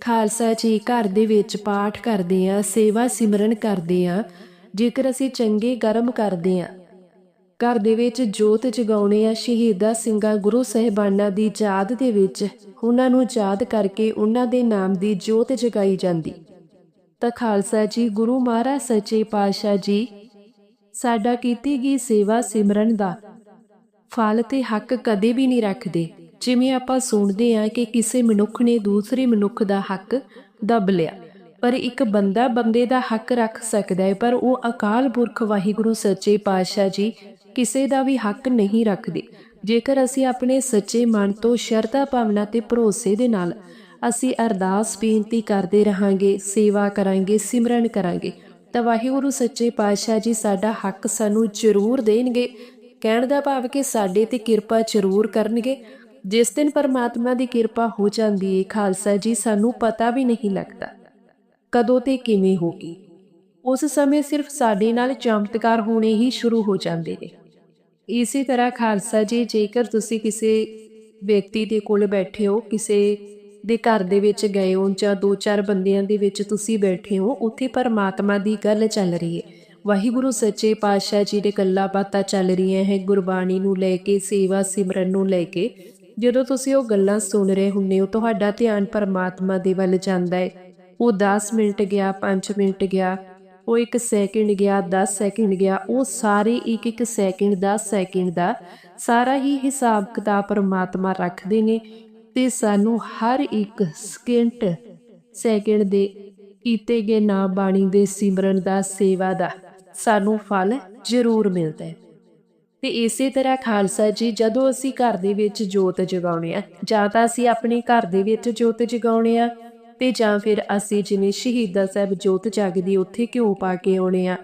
ਖਾਲਸਾ ਜੀ ਘਰ ਦੇ ਵਿੱਚ ਪਾਠ ਕਰਦੇ ਆ ਸੇਵਾ ਸਿਮਰਨ ਕਰਦੇ ਆ ਜੇਕਰ ਅਸੀਂ ਚੰਗੇ ਗਰਮ ਕਰਦੇ ਆ ਘਰ ਦੇ ਵਿੱਚ ਜੋਤ ਜਗਾਉਣੇ ਆ ਸ਼ਹੀਦਾਂ ਸਿੰਘਾਂ, ਗੁਰੂ ਸਾਹਿਬਾਨਾਂ ਦੀ ਯਾਦ ਦੇ ਵਿੱਚ ਉਹਨਾਂ ਨੂੰ ਯਾਦ ਕਰਕੇ ਉਹਨਾਂ ਦੇ ਨਾਮ ਦੀ ਜੋਤ ਜਗਾਈ ਜਾਂਦੀ। ਤਾਂ ਖਾਲਸਾ ਜੀ, ਗੁਰੂ ਮਹਾਰਾਜ ਸੱਚੇ ਪਾਤਸ਼ਾਹ ਜੀ, ਸਾਡਾ ਕੀਤੀ ਗਈ ਸੇਵਾ ਸਿਮਰਨ ਦਾ ਫਲ ਤੇ ਹੱਕ ਕਦੇ ਵੀ ਨਹੀਂ ਰੱਖਦੇ। ਜਿਵੇਂ ਆਪਾਂ ਸੁਣਦੇ ਹਾਂ ਕਿ ਕਿਸੇ ਮਨੁੱਖ ਨੇ ਦੂਸਰੇ ਮਨੁੱਖ ਦਾ ਹੱਕ ਦੱਬ ਲਿਆ, ਪਰ ਇੱਕ ਬੰਦਾ ਬੰਦੇ ਦਾ ਹੱਕ ਰੱਖ ਸਕਦਾ ਹੈ, ਪਰ ਉਹ ਅਕਾਲ ਪੁਰਖ ਵਾਹਿਗੁਰੂ ਸੱਚੇ ਪਾਤਸ਼ਾਹ ਜੀ ਕਿਸੇ ਦਾ ਵੀ ਹੱਕ ਨਹੀਂ ਰੱਖਦੇ। ਜੇਕਰ ਅਸੀਂ ਆਪਣੇ ਸੱਚੇ ਮਨ ਤੋਂ ਸ਼ਰਧਾ ਭਾਵਨਾ ਤੇ ਭਰੋਸੇ ਦੇ ਨਾਲ ਅਸੀਂ ਅਰਦਾਸ ਬੇਨਤੀ ਕਰਦੇ ਰਹਾਂਗੇ, ਸੇਵਾ ਕਰਾਂਗੇ, ਸਿਮਰਨ ਕਰਾਂਗੇ, ਤਾਂ ਵਾਹਿਗੁਰੂ ਸੱਚੇ ਪਾਤਸ਼ਾਹ ਜੀ ਸਾਡਾ ਹੱਕ ਸਾਨੂੰ ਜ਼ਰੂਰ ਦੇਣਗੇ। ਕਹਿਣ ਦਾ ਭਾਵ ਕਿ ਸਾਡੇ ਤੇ ਕਿਰਪਾ ਜ਼ਰੂਰ ਕਰਨਗੇ। ਜਿਸ ਦਿਨ ਪਰਮਾਤਮਾ ਦੀ ਕਿਰਪਾ ਹੋ ਜਾਂਦੀ ਏ ਖਾਲਸਾ ਜੀ, ਸਾਨੂੰ ਪਤਾ ਵੀ ਨਹੀਂ ਲੱਗਦਾ। ਕਦੋਂ ਤੇ ਕਿਵੇਂ ਹੋਗੀ ਉਸ ਸਮੇਂ ਸਿਰਫ ਸਾਡੇ ਨਾਲ ਚਮਤਕਾਰ ਹੋਣੇ ਹੀ ਸ਼ੁਰੂ ਹੋ ਜਾਂਦੇ ਨੇ। ਇਸੇ ਤਰ੍ਹਾਂ ਖਾਲਸਾ ਜੀ, ਜੇਕਰ ਤੁਸੀਂ ਕਿਸੇ ਵਿਅਕਤੀ ਦੇ ਕੋਲ ਬੈਠੇ ਹੋ, ਕਿਸੇ ਦੇ ਘਰ ਦੇ ਵਿੱਚ ਗਏ ਹੋ ਜਾਂ ਦੋ ਚਾਰ ਬੰਦਿਆਂ ਦੇ ਵਿੱਚ ਤੁਸੀਂ ਬੈਠੇ ਹੋ, ਉੱਥੇ ਪਰਮਾਤਮਾ ਦੀ ਗੱਲ ਚੱਲ ਰਹੀ ਹੈ ਵਾਹਿਗੁਰੂ ਸੱਚੇ ਪਾਤਸ਼ਾਹ ਜੀ ਦੇ ਗੱਲਾਂ ਬਾਤਾਂ ਚੱਲ ਰਹੀਆਂ ਹੈ, ਗੁਰਬਾਣੀ ਨੂੰ ਲੈ ਕੇ, ਸੇਵਾ ਸਿਮਰਨ ਨੂੰ ਲੈ ਕੇ। ਜਦੋਂ ਤੁਸੀਂ ਉਹ ਗੱਲਾਂ ਸੁਣ ਰਹੇ ਹੁੰਦੇ ਹੋ, ਤੁਹਾਡਾ ਧਿਆਨ ਪਰਮਾਤਮਾ ਦੇ ਵੱਲ ਜਾਂਦਾ ਹੈ ਉਹ 10 ਮਿੰਟ ਗਿਆ 5 ਮਿੰਟ ਗਿਆ, ਉਹ 1 ਸੈਕਿੰਡ ਗਿਆ 10 ਸੈਕਿੰਡ ਗਿਆ, ਉਹ ਸਾਰੇ ਇੱਕ ਇੱਕ ਸੈਕਿੰਡ 10 ਸੈਕਿੰਡ ਦਾ ਸਾਰਾ ਹੀ ਹਿਸਾਬ ਕਿਤਾਬ ਪਰਮਾਤਮਾ ਰੱਖਦੇ ਨੇ ਤੇ ਸਾਨੂੰ ਹਰ ਇੱਕ ਸਕਿੰਟ ਸੈਕਿੰਡ ਦੇ ਕੀਤੇ ਗਏ ਨਾਮ ਬਾਣੀ ਦੇ ਸਿਮਰਨ ਦਾ, ਸੇਵਾ ਦਾ ਸਾਨੂੰ ਫਲ ਜ਼ਰੂਰ ਮਿਲਦਾ ਹੈ ਤੇ ਇਸੇ ਤਰ੍ਹਾਂ ਖਾਲਸਾ ਜੀ, ਜਦੋਂ ਅਸੀਂ ਘਰ ਦੇ ਵਿੱਚ ਜੋਤ ਜਗਾਉਣੇ ਆ ਜਾਂ ਤਾਂ ਅਸੀਂ ਆਪਣੇ ਘਰ ਦੇ ਵਿੱਚ ਜੋਤ ਜਗਾਉਣੇ ਆ ਤੇ ਜਾਂ ਫਿਰ ਅਸੀਂ ਜਿਵੇਂ ਸ਼ਹੀਦਾਂ ਸਾਹਿਬ ਜੋਤ ਜਗਦੀ ਉੱਥੇ ਘਿਓ ਪਾ ਕੇ ਆਉਣੇ ਆ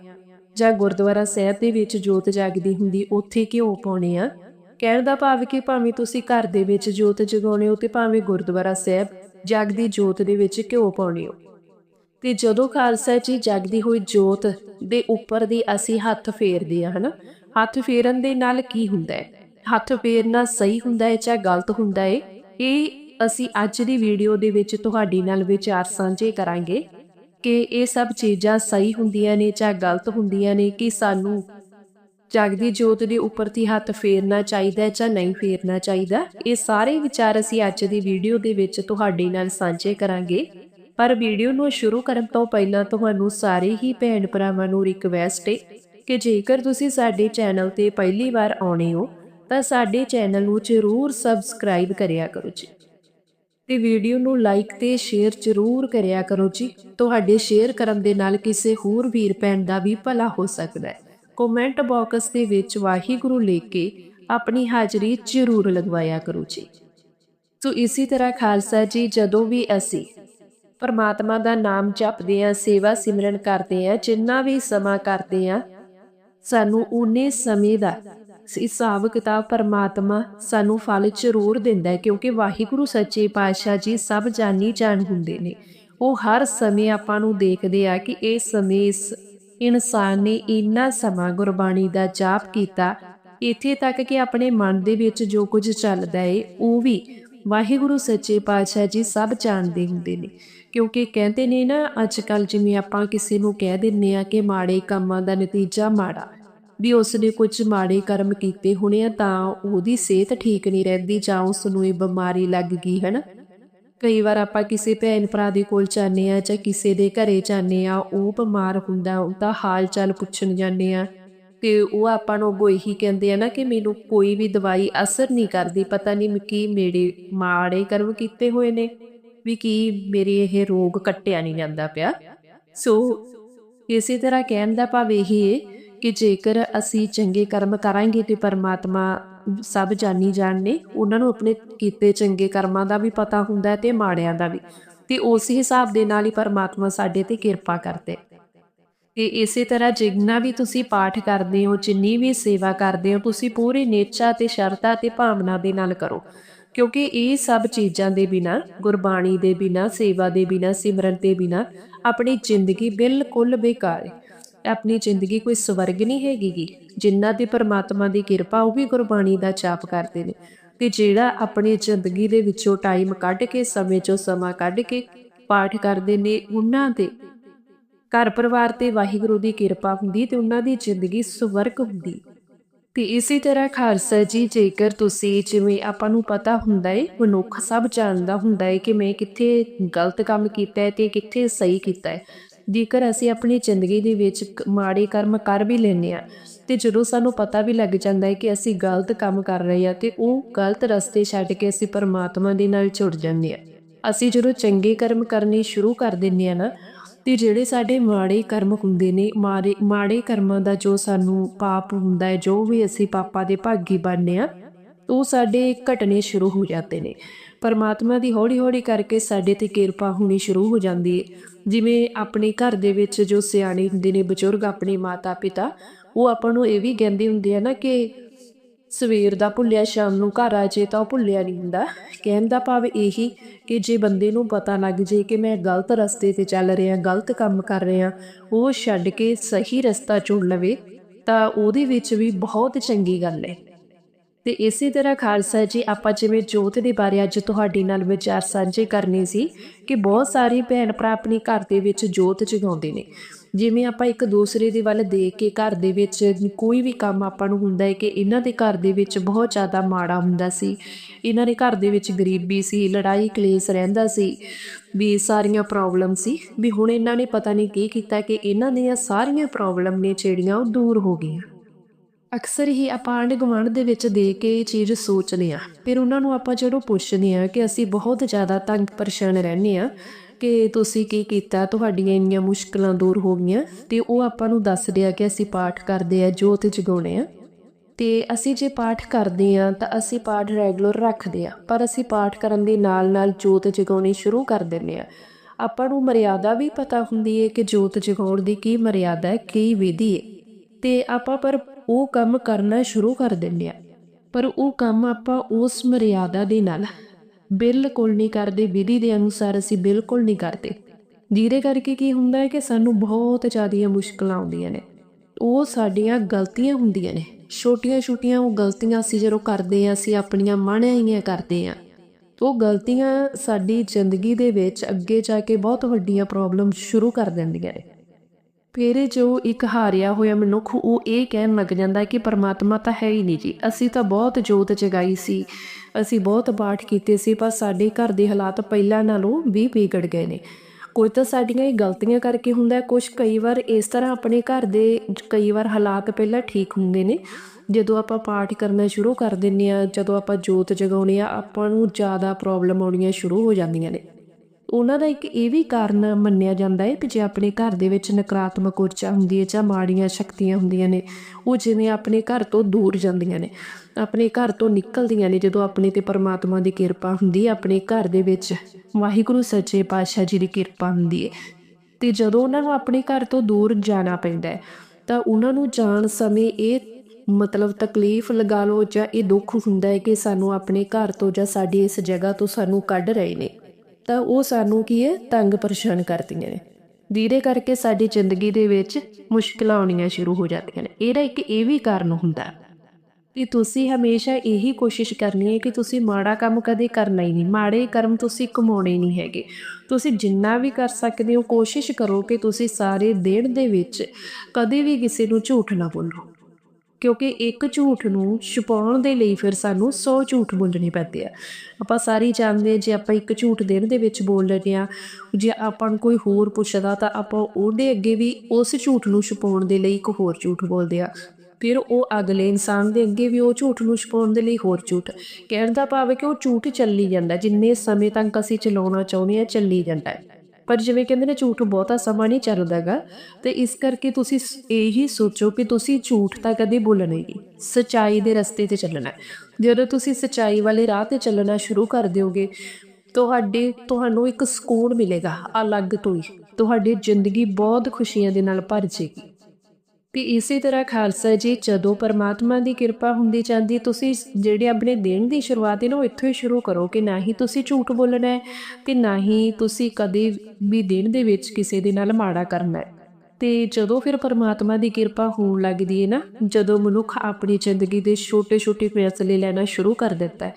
ਜਾਂ ਗੁਰਦੁਆਰਾ ਸਾਹਿਬ ਦੇ ਵਿੱਚ ਜੋਤ ਜਗਦੀ ਹੁੰਦੀ ਉੱਥੇ ਘਿਓ ਪਾਉਣੇ ਆ ਕਹਿਣ ਦਾ ਭਾਵ ਕਿ ਭਾਵੇਂ ਤੁਸੀਂ ਘਰ ਦੇ ਵਿੱਚ ਜੋਤ ਜਗਾਉਣੇ ਹੋ ਤੇ ਭਾਵੇਂ ਗੁਰਦੁਆਰਾ ਸਾਹਿਬ ਜਗਦੀ ਜੋਤ ਦੇ ਵਿੱਚ ਘਿਓ ਪਾਉਣੇ ਹੋ। ਤੇ ਜਦੋਂ ਖਾਲਸਾ ਜੀ ਜਗਦੀ ਹੋਈ ਜੋਤ ਦੇ ਉੱਪਰ ਦੀ ਅਸੀਂ ਹੱਥ ਫੇਰਦੇ ਆ ਹਨਾ ਹੱਥ ਫੇਰਨ ਦੇ ਨਾਲ ਕੀ ਹੁੰਦਾ ਹੈ? ਹੱਥ ਫੇਰਨਾ ਸਹੀ ਹੁੰਦਾ ਹੈ ਜਾਂ ਗਲਤ ਹੁੰਦਾ ਹੈ? ਇਹ ਅਸੀਂ ਅੱਜ ਦੀ ਵੀਡੀਓ ਦੇ ਵਿੱਚ ਤੁਹਾਡੇ ਨਾਲ ਵਿਚਾਰ ਸਾਂਝੇ ਕਰਾਂਗੇ ਕਿ ਇਹ ਸਭ ਚੀਜ਼ਾਂ ਸਹੀ ਹੁੰਦੀਆਂ ਨੇ ਜਾਂ ਗਲਤ ਹੁੰਦੀਆਂ ਨੇ, ਕਿ ਸਾਨੂੰ ਜਗਦੀ ਜੋਤ ਦੇ ਉੱਪਰ ਦੀ ਹੱਥ ਫੇਰਨਾ ਚਾਹੀਦਾ ਜਾਂ ਨਹੀਂ ਫੇਰਨਾ ਚਾਹੀਦਾ, ਇਹ ਸਾਰੇ ਵਿਚਾਰ ਅਸੀਂ ਅੱਜ ਦੀ ਵੀਡੀਓ ਦੇ ਵਿੱਚ ਤੁਹਾਡੇ ਨਾਲ ਸਾਂਝੇ ਕਰਾਂਗੇ। ਪਰ ਵੀਡੀਓ ਨੂੰ ਸ਼ੁਰੂ ਕਰਨ ਤੋਂ ਪਹਿਲਾਂ ਤੁਹਾਨੂੰ ਸਾਰੇ ਹੀ ਭੈਣ ਭਰਾਵਾਂ ਨੂੰ ਰਿਕਵੈਸਟ ਹੈ ਕਿ ਜੇਕਰ ਤੁਸੀਂ ਸਾਡੇ ਚੈਨਲ ਤੇ ਪਹਿਲੀ ਵਾਰ ਆਉਣੇ ਹੋ, ਤਾਂ ਸਾਡੇ ਚੈਨਲ ਨੂੰ ਜ਼ਰੂਰ ਸਬਸਕ੍ਰਾਈਬ ਕਰਿਆ ਕਰੋ ਜੀ। ਤੇ ਵੀਡੀਓ ਨੂੰ ਲਾਈਕ ਤੇ ਸ਼ੇਅਰ ਜ਼ਰੂਰ ਕਰਿਆ ਕਰੋ ਜੀ। ਤੁਹਾਡੇ ਸ਼ੇਅਰ ਕਰਨ ਦੇ ਨਾਲ ਕਿਸੇ ਹੋਰ ਵੀਰ ਭੈਣ ਦਾ ਵੀ ਭਲਾ ਹੋ ਸਕਦਾ ਹੈ। ਕਮੈਂਟ ਬਾਕਸ ਦੇ ਵਿੱਚ ਵਾਹਿਗੁਰੂ ਲਿਖ ਕੇ ਆਪਣੀ ਹਾਜ਼ਰੀ ਜ਼ਰੂਰ ਲਗਵਾਇਆ ਕਰੋ ਜੀ। ਸੋ ਇਸੇ ਤਰ੍ਹਾਂ ਖਾਲਸਾ ਜੀ, ਜਦੋਂ ਵੀ ਅਸੀਂ ਪਰਮਾਤਮਾ ਦਾ ਨਾਮ ਜਪਦੇ ਆ ਸੇਵਾ ਸਿਮਰਨ ਕਰਦੇ ਆ ਜਿੰਨਾ ਵੀ ਸਮਾਂ ਕਰਦੇ ਆ ਸਾਨੂੰ ਉਨੇ ਸਮੇਂ ਦਾ ਹਿਸਾਬ ਕਿਤਾਬ ਪਰਮਾਤਮਾ ਸਾਨੂੰ ਫਲ ਜ਼ਰੂਰ ਦਿੰਦਾ ਹੈ, ਕਿਉਂਕਿ ਵਾਹਿਗੁਰੂ ਸੱਚੇ ਪਾਤਸ਼ਾਹ ਜੀ ਸਭ ਜਾਣੀ ਜਾਣ ਹੁੰਦੇ ਨੇ। ਉਹ ਹਰ ਸਮੇਂ ਆਪਾਂ ਨੂੰ ਦੇਖਦੇ ਆ ਕਿ ਇਹ ਸਮੇਂ ਇਸ ਇਨਸਾਨ ਨੇ ਇੰਨਾ ਸਮਾਂ ਗੁਰਬਾਣੀ ਦਾ ਜਾਪ ਕੀਤਾ, ਇੱਥੇ ਤੱਕ ਕਿ ਆਪਣੇ ਮਨ ਦੇ ਵਿੱਚ ਜੋ ਕੁਝ ਚੱਲਦਾ ਹੈ, ਉਹ ਵੀ ਵਾਹਿਗੁਰੂ ਸੱਚੇ ਪਾਤਸ਼ਾਹ ਜੀ ਸਭ ਜਾਣਦੇ ਹੁੰਦੇ ਨੇ। ਕਿਉਂਕਿ ਕਹਿੰਦੇ ਨੇ ਨਾ ਅੱਜ ਕੱਲ ਜਿਵੇਂ ਆਪਾਂ ਕਿਸੇ ਨੂੰ ਕਹਿ ਦਿੰਨੇ ਆ ਕਿ ਮਾੜੇ ਕੰਮਾਂ ਦਾ ਨਤੀਜਾ ਮਾੜਾ ਵੀ ਉਸ ਨੇ ਕੁਝ ਮਾੜੇ ਕਰਮ ਕੀਤੇ ਹੋਣੇ ਆ ਤਾਂ ਉਹਦੀ ਸਿਹਤ ਠੀਕ ਨਹੀਂ ਰਹਿੰਦੀ ਜਾਂ ਉਸ ਨੂੰ ਇਹ ਬਿਮਾਰੀ ਲੱਗ ਗਈ ਹੈ ਨਾ ਕਈ ਵਾਰ ਆਪਾਂ ਕਿਸੇ ਭੈਣ ਭਰਾ ਦੇ ਕੋਲ ਜਾਂਦੇ ਆ ਜਾਂ ਕਿਸੇ ਦੇ ਘਰੇ ਜਾਂਦੇ ਆ ਉਹ ਬਿਮਾਰ ਹੁੰਦਾ ਉਹਦਾ ਹਾਲ ਚਾਲ ਪੁੱਛਣ ਜਾਂਦੇ ਆ ਤੇ ਉਹ ਆਪਾਂ ਨੂੰ ਅੱਗੋਂ ਇਹੀ ਕਹਿੰਦੇ ਆ ਨਾ ਕਿ ਮੈਨੂੰ ਕੋਈ ਵੀ ਦਵਾਈ ਅਸਰ ਨਹੀਂ ਕਰਦੀ, ਪਤਾ ਨਹੀਂ ਕੀ ਮੇਰੇ ਮਾੜੇ ਕਰਮ ਕੀਤੇ ਹੋਏ ਨੇ। ਵੀ ਕੀ ਮੇਰੇ ਇਹ ਰੋਗ ਕੱਟਿਆ ਨਹੀਂ ਜਾਂਦਾ ਪਿਆ। ਸੋ ਇਸੇ ਤਰ੍ਹਾਂ ਕਹਿਣ ਦਾ ਭਾਵ ਇਹ ਹੈ ਕਿ ਜੇਕਰ ਅਸੀਂ ਚੰਗੇ ਕਰਮ ਕਰਾਂਗੇ ਤੇ ਪਰਮਾਤਮਾ ਸਭ ਜਾਣੀ ਜਾਣਨੇ ਉਹਨਾਂ ਨੂੰ ਆਪਣੇ ਕੀਤੇ ਚੰਗੇ ਕਰਮਾਂ ਦਾ ਵੀ ਪਤਾ ਹੁੰਦਾ ਤੇ ਮਾੜਿਆਂ ਦਾ ਵੀ। ਤੇ ਉਸ ਹਿਸਾਬ ਦੇ ਨਾਲ ਹੀ ਪਰਮਾਤਮਾ ਸਾਡੇ ਤੇ ਕਿਰਪਾ ਕਰਦੇ। ਤੇ ਇਸੇ ਤਰ੍ਹਾਂ ਜਿੰਨਾ ਵੀ ਤੁਸੀਂ ਪਾਠ ਕਰਦੇ ਹੋ, ਜਿੰਨੀ ਵੀ ਸੇਵਾ ਕਰਦੇ ਹੋ, ਤੁਸੀਂ ਪੂਰੀ ਨੇਚਾ ਤੇ ਸ਼ਰਧਾ ਤੇ ਭਾਵਨਾ ਦੇ ਨਾਲ ਕਰੋ। ਕਿਉਂਕਿ ਇਹ ਸਭ ਚੀਜ਼ਾਂ ਦੇ ਬਿਨਾ, ਗੁਰਬਾਣੀ ਦੇ ਬਿਨਾ, ਸੇਵਾ ਦੇ ਬਿਨਾ, ਸਿਮਰਨ ਦੇ ਬਿਨਾ ਆਪਣੀ ਜ਼ਿੰਦਗੀ ਬਿਲਕੁਲ ਬੇਕਾਰ ਹੈ। ਆਪਣੀ ਜ਼ਿੰਦਗੀ ਕੋਈ ਸਵਰਗ ਨਹੀਂ ਹੈਗੀ ਜਿਨ੍ਹਾਂ ਦੀ ਪਰਮਾਤਮਾ ਦੀ ਕਿਰਪਾ ਉਹ ਵੀ ਗੁਰਬਾਣੀ ਦਾ ਜਾਪ ਕਰਦੇ ਨੇ। ਤੇ ਜਿਹੜਾ ਆਪਣੀ ਜ਼ਿੰਦਗੀ ਦੇ ਵਿੱਚੋਂ ਟਾਈਮ ਕੱਢ ਕੇ, ਸਮੇਂ ਚੋਂ ਸਮਾਂ ਕੱਢ ਕੇ ਪਾਠ ਕਰਦੇ ਨੇ, ਉਹਨਾਂ ਦੇ ਘਰ ਪਰਿਵਾਰ ਤੇ ਵਾਹਿਗੁਰੂ ਦੀ ਕਿਰਪਾ ਹੁੰਦੀ ਤੇ ਉਹਨਾਂ ਦੀ ਜ਼ਿੰਦਗੀ ਸਵਰਗ ਹੁੰਦੀ। ਤੇ ਇਸੇ ਤਰ੍ਹਾਂ ਖਾਲਸਾ ਜੀ, ਜੇਕਰ ਤੁਸੀਂ ਜਿਵੇਂ ਆਪਾਂ ਨੂੰ ਪਤਾ ਹੁੰਦਾ ਏ, ਮਨੁੱਖ ਸਭ ਜਾਣਦਾ ਹੁੰਦਾ ਏ ਕਿ ਮੈਂ ਕਿੱਥੇ ਗਲਤ ਕੰਮ ਕੀਤਾ ਹੈ ਤੇ ਕਿੱਥੇ ਸਹੀ ਕੀਤਾ ਹੈ ਜੇਕਰ ਅਸੀਂ ਆਪਣੀ ਜ਼ਿੰਦਗੀ ਦੇ ਵਿੱਚ ਮਾੜੇ ਕਰਮ ਕਰ ਵੀ ਲੈਂਦੇ ਆ ਤੇ ਜਦੋਂ ਸਾਨੂੰ ਪਤਾ ਵੀ ਲੱਗ ਜਾਂਦਾ ਹੈ ਕਿ ਅਸੀਂ ਗਲਤ ਕੰਮ ਕਰ ਰਹੇ ਆ ਤੇ ਉਹ ਗਲਤ ਰਸਤੇ ਛੱਡ ਕੇ ਅਸੀਂ ਪਰਮਾਤਮਾ ਦੇ ਨਾਲ ਜੁੜ ਜਾਂਦੇ ਆ ਅਸੀਂ ਜਦੋਂ ਚੰਗੇ ਕਰਮ ਕਰਨੇ ਸ਼ੁਰੂ ਕਰ ਦਿੰਦੇ ਆ ਨਾ ਤੇ ਜਿਹੜੇ ਸਾਡੇ ਮਾੜੇ ਕਰਮ ਹੁੰਦੇ ਨੇ ਮਾੜੇ ਮਾੜੇ ਕਰਮਾਂ ਦਾ ਜੋ ਸਾਨੂੰ ਪਾਪ ਹੁੰਦਾ ਹੈ, ਜੋ ਵੀ ਅਸੀਂ ਪਾਪਾਂ ਦੇ ਭਾਗੀ ਬਣਨੇ ਆ ਉਹ ਸਾਡੇ ਘਟਨੇ ਸ਼ੁਰੂ ਹੋ ਜਾਂਦੇ ਨੇ। ਪਰਮਾਤਮਾ ਦੀ ਹੌਲੀ ਹੌਲੀ ਕਰਕੇ ਸਾਡੇ ਤੇ ਕਿਰਪਾ ਹੋਣੀ ਸ਼ੁਰੂ ਹੋ ਜਾਂਦੀ ਹੈ। ਜਿਵੇਂ ਆਪਣੇ ਘਰ ਦੇ ਵਿੱਚ ਜੋ ਸਿਆਣੇ ਹੁੰਦੇ ਨੇ, ਬਜ਼ੁਰਗ ਆਪਣੇ ਮਾਤਾ ਪਿਤਾ ਉਹ ਆਪਾਂ ਨੂੰ ਇਹ ਵੀ ਕਹਿੰਦੇ ਹੁੰਦੇ ਆ ਨਾ ਕਿ ਸਵੇਰ ਦਾ ਭੁੱਲਿਆ, ਸ਼ਾਮ ਨੂੰ ਘਰ ਆ ਜੇ ਤਾਂ ਉਹ ਭੁੱਲਿਆ ਨਹੀਂ ਹੁੰਦਾ। ਕਹਿਣ ਦਾ ਭਾਵ ਇਹੀ ਕਿ ਜੇ ਬੰਦੇ ਨੂੰ ਪਤਾ ਲੱਗ ਜੇ ਕਿ ਮੈਂ ਗਲਤ ਰਸਤੇ ਤੇ ਚੱਲ ਰਿਹਾ, ਗਲਤ ਕੰਮ ਕਰ ਰਿਹਾ, ਉਹ ਛੱਡ ਕੇ ਸਹੀ ਰਸਤਾ ਚੁਣ ਲਵੇ, ਤਾਂ ਉਹਦੇ ਵਿੱਚ ਵੀ ਬਹੁਤ ਚੰਗੀ ਗੱਲ ਹੈ। ਤੇ ਇਸੇ ਤਰ੍ਹਾਂ ਖਾਲਸਾ ਜੀ, ਆਪਾਂ ਜਿਵੇਂ ਜੋਤ ਦੇ ਬਾਰੇ ਅੱਜ ਤੁਹਾਡੇ ਨਾਲ ਵਿਚਾਰ ਸਾਂਝੇ ਕਰਨੇ ਸੀ ਕਿ ਬਹੁਤ ਸਾਰੇ ਭੈਣ ਭਰਾ ਆਪਣੇ ਘਰ ਦੇ ਵਿੱਚ ਜੋਤ ਜਗਾਉਂਦੇ ਨੇ। ਜਿਵੇਂ ਆਪਾਂ ਇੱਕ ਦੂਸਰੇ ਦੇ ਵੱਲ ਦੇਖ ਕੇ ਘਰ ਦੇ ਵਿੱਚ ਕੋਈ ਵੀ ਕੰਮ ਆਪਾਂ ਨੂੰ ਹੁੰਦਾ ਹੈ ਕਿ ਇਹਨਾਂ ਦੇ ਘਰ ਦੇ ਵਿੱਚ ਬਹੁਤ ਜ਼ਿਆਦਾ ਮਾੜਾ ਹੁੰਦਾ ਸੀ। ਇਹਨਾਂ ਦੇ ਘਰ ਦੇ ਵਿੱਚ ਗਰੀਬੀ ਸੀ, ਲੜਾਈ ਕਲੇਸ਼ ਰਹਿੰਦਾ ਸੀ, ਵੀ ਸਾਰੀਆਂ ਪ੍ਰੋਬਲਮ ਸੀ। ਵੀ ਹੁਣ ਇਹਨਾਂ ਨੇ ਪਤਾ ਨਹੀਂ ਕੀ ਕੀਤਾ ਕਿ ਇਹਨਾਂ ਦੀਆਂ ਸਾਰੀਆਂ ਪ੍ਰੋਬਲਮ ਨੇ ਜਿਹੜੀਆਂ ਉਹ ਦੂਰ ਹੋ ਗਈਆਂ। ਅਕਸਰ ਹੀ ਆਪਾਂ ਆਂਢ ਗੁਆਂਢ ਦੇ ਵਿੱਚ ਦੇਖ ਕੇ ਇਹ ਚੀਜ਼ ਸੋਚਦੇ ਆ ਫਿਰ ਉਹਨਾਂ ਨੂੰ ਆਪਾਂ ਜਦੋਂ ਪੁੱਛਦੇ ਆ ਕਿ ਅਸੀਂ ਬਹੁਤ ਜ਼ਿਆਦਾ ਤੰਗ ਪਰੇਸ਼ਾਨ ਰਹਿੰਦੇ ਆ ਕਿ ਤੁਸੀਂ ਕੀ ਕੀਤਾ? ਤੁਹਾਡੀਆਂ ਇੰਨੀਆਂ ਮੁਸ਼ਕਲਾਂ ਦੂਰ ਹੋ ਗਈਆਂ ਤੇ ਉਹ ਆਪਾਂ ਨੂੰ ਦੱਸਦੇ ਆ ਕਿ ਅਸੀਂ ਪਾਠ ਕਰਦੇ ਆ ਜੋਤ ਜਗਾਉਣੇ ਆ। ਤੇ ਅਸੀਂ ਜੇ ਪਾਠ ਕਰਦੇ ਆ ਤਾਂ ਅਸੀਂ ਪਾਠ ਰੈਗੂਲਰ ਰੱਖਦੇ ਆ, ਪਰ ਅਸੀਂ ਪਾਠ ਕਰਨ ਦੇ ਨਾਲ-ਨਾਲ ਜੋਤ ਜਗਾਉਣੀ ਸ਼ੁਰੂ ਕਰ ਦਿੰਦੇ ਆ। ਆਪਾਂ ਨੂੰ ਮਰਿਆਦਾ ਵੀ ਪਤਾ ਹੁੰਦੀ ਹੈ ਕਿ ਜੋਤ ਜਗਾਉਣ ਦੀ ਕੀ ਮਰਿਆਦਾ ਹੈ ਕੀ ਵਿਧੀ ਹੈ ਤੇ ਆਪਾਂ ਪਰ ਉਹ ਕੰਮ ਕਰਨਾ ਸ਼ੁਰੂ ਕਰ ਦਿੰਦੇ ਆ। ਪਰ ਉਹ ਕੰਮ ਆਪਾਂ ਉਸ ਮਰਿਆਦਾ ਦੇ ਨਾਲ ਬਿਲਕੁਲ ਨਹੀਂ ਕਰਦੇ, ਵਿਧੀ ਦੇ ਅਨੁਸਾਰ ਅਸੀਂ ਬਿਲਕੁਲ ਨਹੀਂ ਕਰਦੇ। ਜਿਹਦੇ ਕਰਕੇ ਕੀ ਹੁੰਦਾ ਹੈ ਕਿ ਸਾਨੂੰ ਬਹੁਤ ਜ਼ਿਆਦੀਆਂ ਮੁਸ਼ਕਲਾਂ ਆਉਂਦੀਆਂ ਨੇ। ਉਹ ਸਾਡੀਆਂ ਗਲਤੀਆਂ ਹੁੰਦੀਆਂ ਨੇ। ਛੋਟੀਆਂ-ਛੋਟੀਆਂ ਉਹ ਗਲਤੀਆਂ ਅਸੀਂ ਜਦੋਂ ਕਰਦੇ ਆ ਅਸੀਂ ਆਪਣੀਆਂ ਮਾਣਿਆਈਆਂ ਕਰਦੇ ਆ ਉਹ ਗਲਤੀਆਂ ਸਾਡੀ ਜ਼ਿੰਦਗੀ ਦੇ ਵਿੱਚ ਅੱਗੇ ਜਾ ਕੇ ਬਹੁਤ ਵੱਡੀਆਂ ਪ੍ਰੋਬਲਮ ਸ਼ੁਰੂ ਕਰ ਦਿੰਦੀਆਂ ਨੇ। ਫਿਰ ਜੋ ਇੱਕ ਹਾਰਿਆ ਹੋਇਆ ਮਨੁੱਖ, ਉਹ ਇਹ ਕਹਿਣ ਲੱਗ ਜਾਂਦਾ ਕਿ ਪਰਮਾਤਮਾ ਤਾਂ ਹੈ ਹੀ ਨਹੀਂ ਜੀ। ਅਸੀਂ ਤਾਂ ਬਹੁਤ ਜੋਤ ਜਗਾਈ ਸੀ। ਅਸੀਂ ਬਹੁਤ ਪਾਠ ਕੀਤੇ ਸੀ, ਪਰ ਸਾਡੇ ਘਰ ਦੇ ਹਾਲਾਤ ਪਹਿਲਾਂ ਨਾਲੋਂ ਵੀ ਵਿਗੜ ਗਏ ਨੇ। ਕੋਈ ਤਾਂ ਸਾਡੀਆਂ ਇਹ ਗਲਤੀਆਂ ਕਰਕੇ ਹੁੰਦਾ ਕੁਝ ਕਈ ਵਾਰ ਇਸ ਤਰ੍ਹਾਂ ਆਪਣੇ ਘਰ ਦੇ ਕਈ ਵਾਰ ਹਾਲਾਤ ਪਹਿਲਾਂ ਠੀਕ ਹੁੰਦੇ ਨੇ। ਜਦੋਂ ਆਪਾਂ ਪਾਠ ਕਰਨਾ ਸ਼ੁਰੂ ਕਰ ਦਿੰਨੇ ਆ ਜਦੋਂ ਆਪਾਂ ਜੋਤ ਜਗਾਉਣੇ ਆ ਆਪਾਂ ਨੂੰ ਜ਼ਿਆਦਾ ਪ੍ਰੋਬਲਮ ਆਉਣੀਆਂ ਸ਼ੁਰੂ ਹੋ ਜਾਂਦੀਆਂ ਨੇ। ਉਹਨਾਂ ਦਾ ਇੱਕ ਇਹ ਵੀ ਕਾਰਨ ਮੰਨਿਆ ਜਾਂਦਾ ਹੈ ਕਿ ਜੇ ਆਪਣੇ ਘਰ ਦੇ ਵਿੱਚ ਨਕਾਰਾਤਮਕ ਊਰਜਾ ਹੁੰਦੀ ਹੈ ਜਾਂ ਮਾੜੀਆਂ ਸ਼ਕਤੀਆਂ ਹੁੰਦੀਆਂ ਨੇ, ਉਹ ਜਿਵੇਂ ਆਪਣੇ ਘਰ ਤੋਂ ਦੂਰ ਜਾਂਦੀਆਂ ਨੇ, ਆਪਣੇ ਘਰ ਤੋਂ ਨਿਕਲਦੀਆਂ ਨੇ, ਜਦੋਂ ਆਪਣੇ ਤੇ ਪਰਮਾਤਮਾ ਦੀ ਕਿਰਪਾ ਹੁੰਦੀ ਹੈ, ਆਪਣੇ ਘਰ ਦੇ ਵਿੱਚ ਵਾਹਿਗੁਰੂ ਸੱਚੇ ਪਾਤਸ਼ਾਹ ਜੀ ਦੀ ਕਿਰਪਾ ਹੁੰਦੀ ਹੈ। ਤੇ ਜਦੋਂ ਉਹਨਾਂ ਨੂੰ ਆਪਣੇ ਘਰ ਤੋਂ ਦੂਰ ਜਾਣਾ ਪੈਂਦਾ ਹੈ, ਤਾਂ ਉਹਨਾਂ ਨੂੰ ਜਾਣ ਸਮੇਂ ਇਹ ਮਤਲਬ ਤਕਲੀਫ ਲਗਾ ਲਓ ਜਾਂ ਇਹ ਦੁੱਖ ਹੁੰਦਾ ਹੈ ਕਿ ਸਾਨੂੰ ਆਪਣੇ ਘਰ ਤੋਂ ਜਾਂ ਸਾਡੀ ਇਸ ਜਗ੍ਹਾ ਤੋਂ ਸਾਨੂੰ ਕੱਢ ਰਹੇ ਨੇ। ਤਾਂ ਉਹ ਸਾਨੂੰ ਕੀ ਹੈ? ਤੰਗ ਪਰੇਸ਼ਾਨ ਕਰਦੀਆਂ ਨੇ। ਜਿਹਦੇ ਕਰਕੇ ਸਾਡੀ ਜ਼ਿੰਦਗੀ ਦੇ ਵਿੱਚ ਮੁਸ਼ਕਲਾਂ ਆਉਣੀਆਂ ਸ਼ੁਰੂ ਹੋ ਜਾਂਦੀਆਂ ਨੇ। ਇਹਦਾ ਇੱਕ ਇਹ ਵੀ ਕਾਰਨ ਹੁੰਦਾ ਕਿ ਤੁਸੀਂ ਹਮੇਸ਼ਾ ਇਹੀ ਕੋਸ਼ਿਸ਼ ਕਰਨੀ ਹੈ ਕਿ ਤੁਸੀਂ ਮਾੜਾ ਕੰਮ ਕਦੇ ਕਰਨਾ ਹੀ ਨਹੀਂ। ਮਾੜੇ ਕਰਮ ਤੁਸੀਂ ਕਮਾਉਣੇ ਨਹੀਂ ਹੈਗੇ। ਤੁਸੀਂ ਜਿੰਨਾ ਵੀ ਕਰ ਸਕਦੇ ਹੋ, ਕੋਸ਼ਿਸ਼ ਕਰੋ ਕਿ ਤੁਸੀਂ ਸਾਰੇ ਦਿਨ ਦੇ ਵਿੱਚ ਕਦੇ ਵੀ ਕਿਸੇ ਨੂੰ ਝੂਠ ਨਾ ਬੋਲੋ। ਕਿਉਂਕਿ ਇੱਕ ਝੂਠ ਨੂੰ ਛੁਪਾਉਣ ਦੇ ਲਈ ਫਿਰ ਸਾਨੂੰ 100 ਝੂਠ ਬੋਲਣੇ ਪੈਂਦੇ ਆ। ਆਪਾਂ ਸਾਰੇ ਜਾਣਦੇ ਜੇ ਆਪਾਂ ਇੱਕ ਝੂਠ ਦਿਨ ਦੇ ਵਿੱਚ ਬੋਲ ਰਹੇ ਆ ਜੇ ਆਪਾਂ ਨੂੰ ਕੋਈ ਹੋਰ ਪੁੱਛਦਾ ਤਾਂ ਆਪਾਂ ਉਹਦੇ ਅੱਗੇ ਵੀ ਉਸ ਝੂਠ ਨੂੰ ਛੁਪਾਉਣ ਦੇ ਲਈ ਇੱਕ ਹੋਰ ਝੂਠ ਬੋਲਦੇ ਆ ਫਿਰ ਉਹ ਅਗਲੇ ਇਨਸਾਨ ਦੇ ਅੱਗੇ ਵੀ ਉਹ ਝੂਠ ਨੂੰ ਛੁਪਾਉਣ ਦੇ ਲਈ ਹੋਰ ਝੂਠ। ਕਹਿਣ ਦਾ ਭਾਵ ਹੈ ਕਿ ਉਹ ਝੂਠ ਚੱਲੀ ਜਾਂਦਾ, ਜਿੰਨੇ ਸਮੇਂ ਤੱਕ ਅਸੀਂ ਚਲਾਉਣਾ ਚਾਹੁੰਦੇ ਆ ਚੱਲੀ ਜਾਂਦਾ ਹੈ। ਪਰ ਜਿਵੇਂ ਕਹਿੰਦੇ ਨੇ ਝੂਠ ਬਹੁਤਾ ਸਮਾਂ ਨਹੀਂ ਚੱਲਦਾਗਾ, ਤੇ ਇਸ ਕਰਕੇ ਤੁਸੀਂ ਇਹੀ ਸੋਚੋ ਕਿ ਤੁਸੀਂ ਝੂਠ ਤਾਂ ਕਦੇ ਬੋਲਣਾ ਨਹੀਂ। ਸਚਾਈ ਦੇ ਰਸਤੇ ਤੇ ਚੱਲਣਾ ਜਦੋਂ ਤੁਸੀਂ ਸਚਾਈ ਵਾਲੇ ਰਾਹ ਤੇ ਚੱਲਣਾ ਸ਼ੁਰੂ ਕਰ ਦਿਓਗੇ, ਤੁਹਾਡੇ, ਤੁਹਾਨੂੰ ਇੱਕ ਸਕੂਨ ਮਿਲੇਗਾ ਅਲੱਗ ਤੋਂ ਹੀ। ਤੁਹਾਡੀ ਜ਼ਿੰਦਗੀ ਬਹੁਤ ਖੁਸ਼ੀਆਂ ਦੇ ਨਾਲ ਭਰ ਜੇਗੀ। ਤੇ ਇਸੇ ਤਰ੍ਹਾਂ ਖਾਲਸਾ ਜੀ, ਜਦੋਂ ਪਰਮਾਤਮਾ ਦੀ ਕਿਰਪਾ ਹੁੰਦੀ ਜਾਂਦੀ, ਤੁਸੀਂ ਜਿਹੜੇ ਆਪਣੇ ਦਿਨ ਦੀ ਸ਼ੁਰੂਆਤ ਹੈ ਨਾ, ਉਹ ਇੱਥੋਂ ਹੀ ਸ਼ੁਰੂ ਕਰੋ ਕਿ ਨਾ ਹੀ ਤੁਸੀਂ ਝੂਠ ਬੋਲਣਾ ਹੈ ਤੇ ਨਾ ਹੀ ਤੁਸੀਂ ਕਦੇ ਵੀ ਦਿਨ ਦੇ ਵਿੱਚ ਕਿਸੇ ਦੇ ਨਾਲ ਮਾੜਾ ਕਰਨਾ ਹੈ। ਤੇ ਜਦੋਂ ਫਿਰ ਪਰਮਾਤਮਾ ਦੀ ਕਿਰਪਾ ਹੋਣ ਲੱਗਦੀ ਹੈ ਨਾ, ਜਦੋਂ ਮਨੁੱਖ ਆਪਣੀ ਜ਼ਿੰਦਗੀ ਦੇ ਛੋਟੇ-ਛੋਟੇ ਫੈਸਲੇ ਲੈਣਾ ਸ਼ੁਰੂ ਕਰ ਦਿੰਦਾ ਹੈ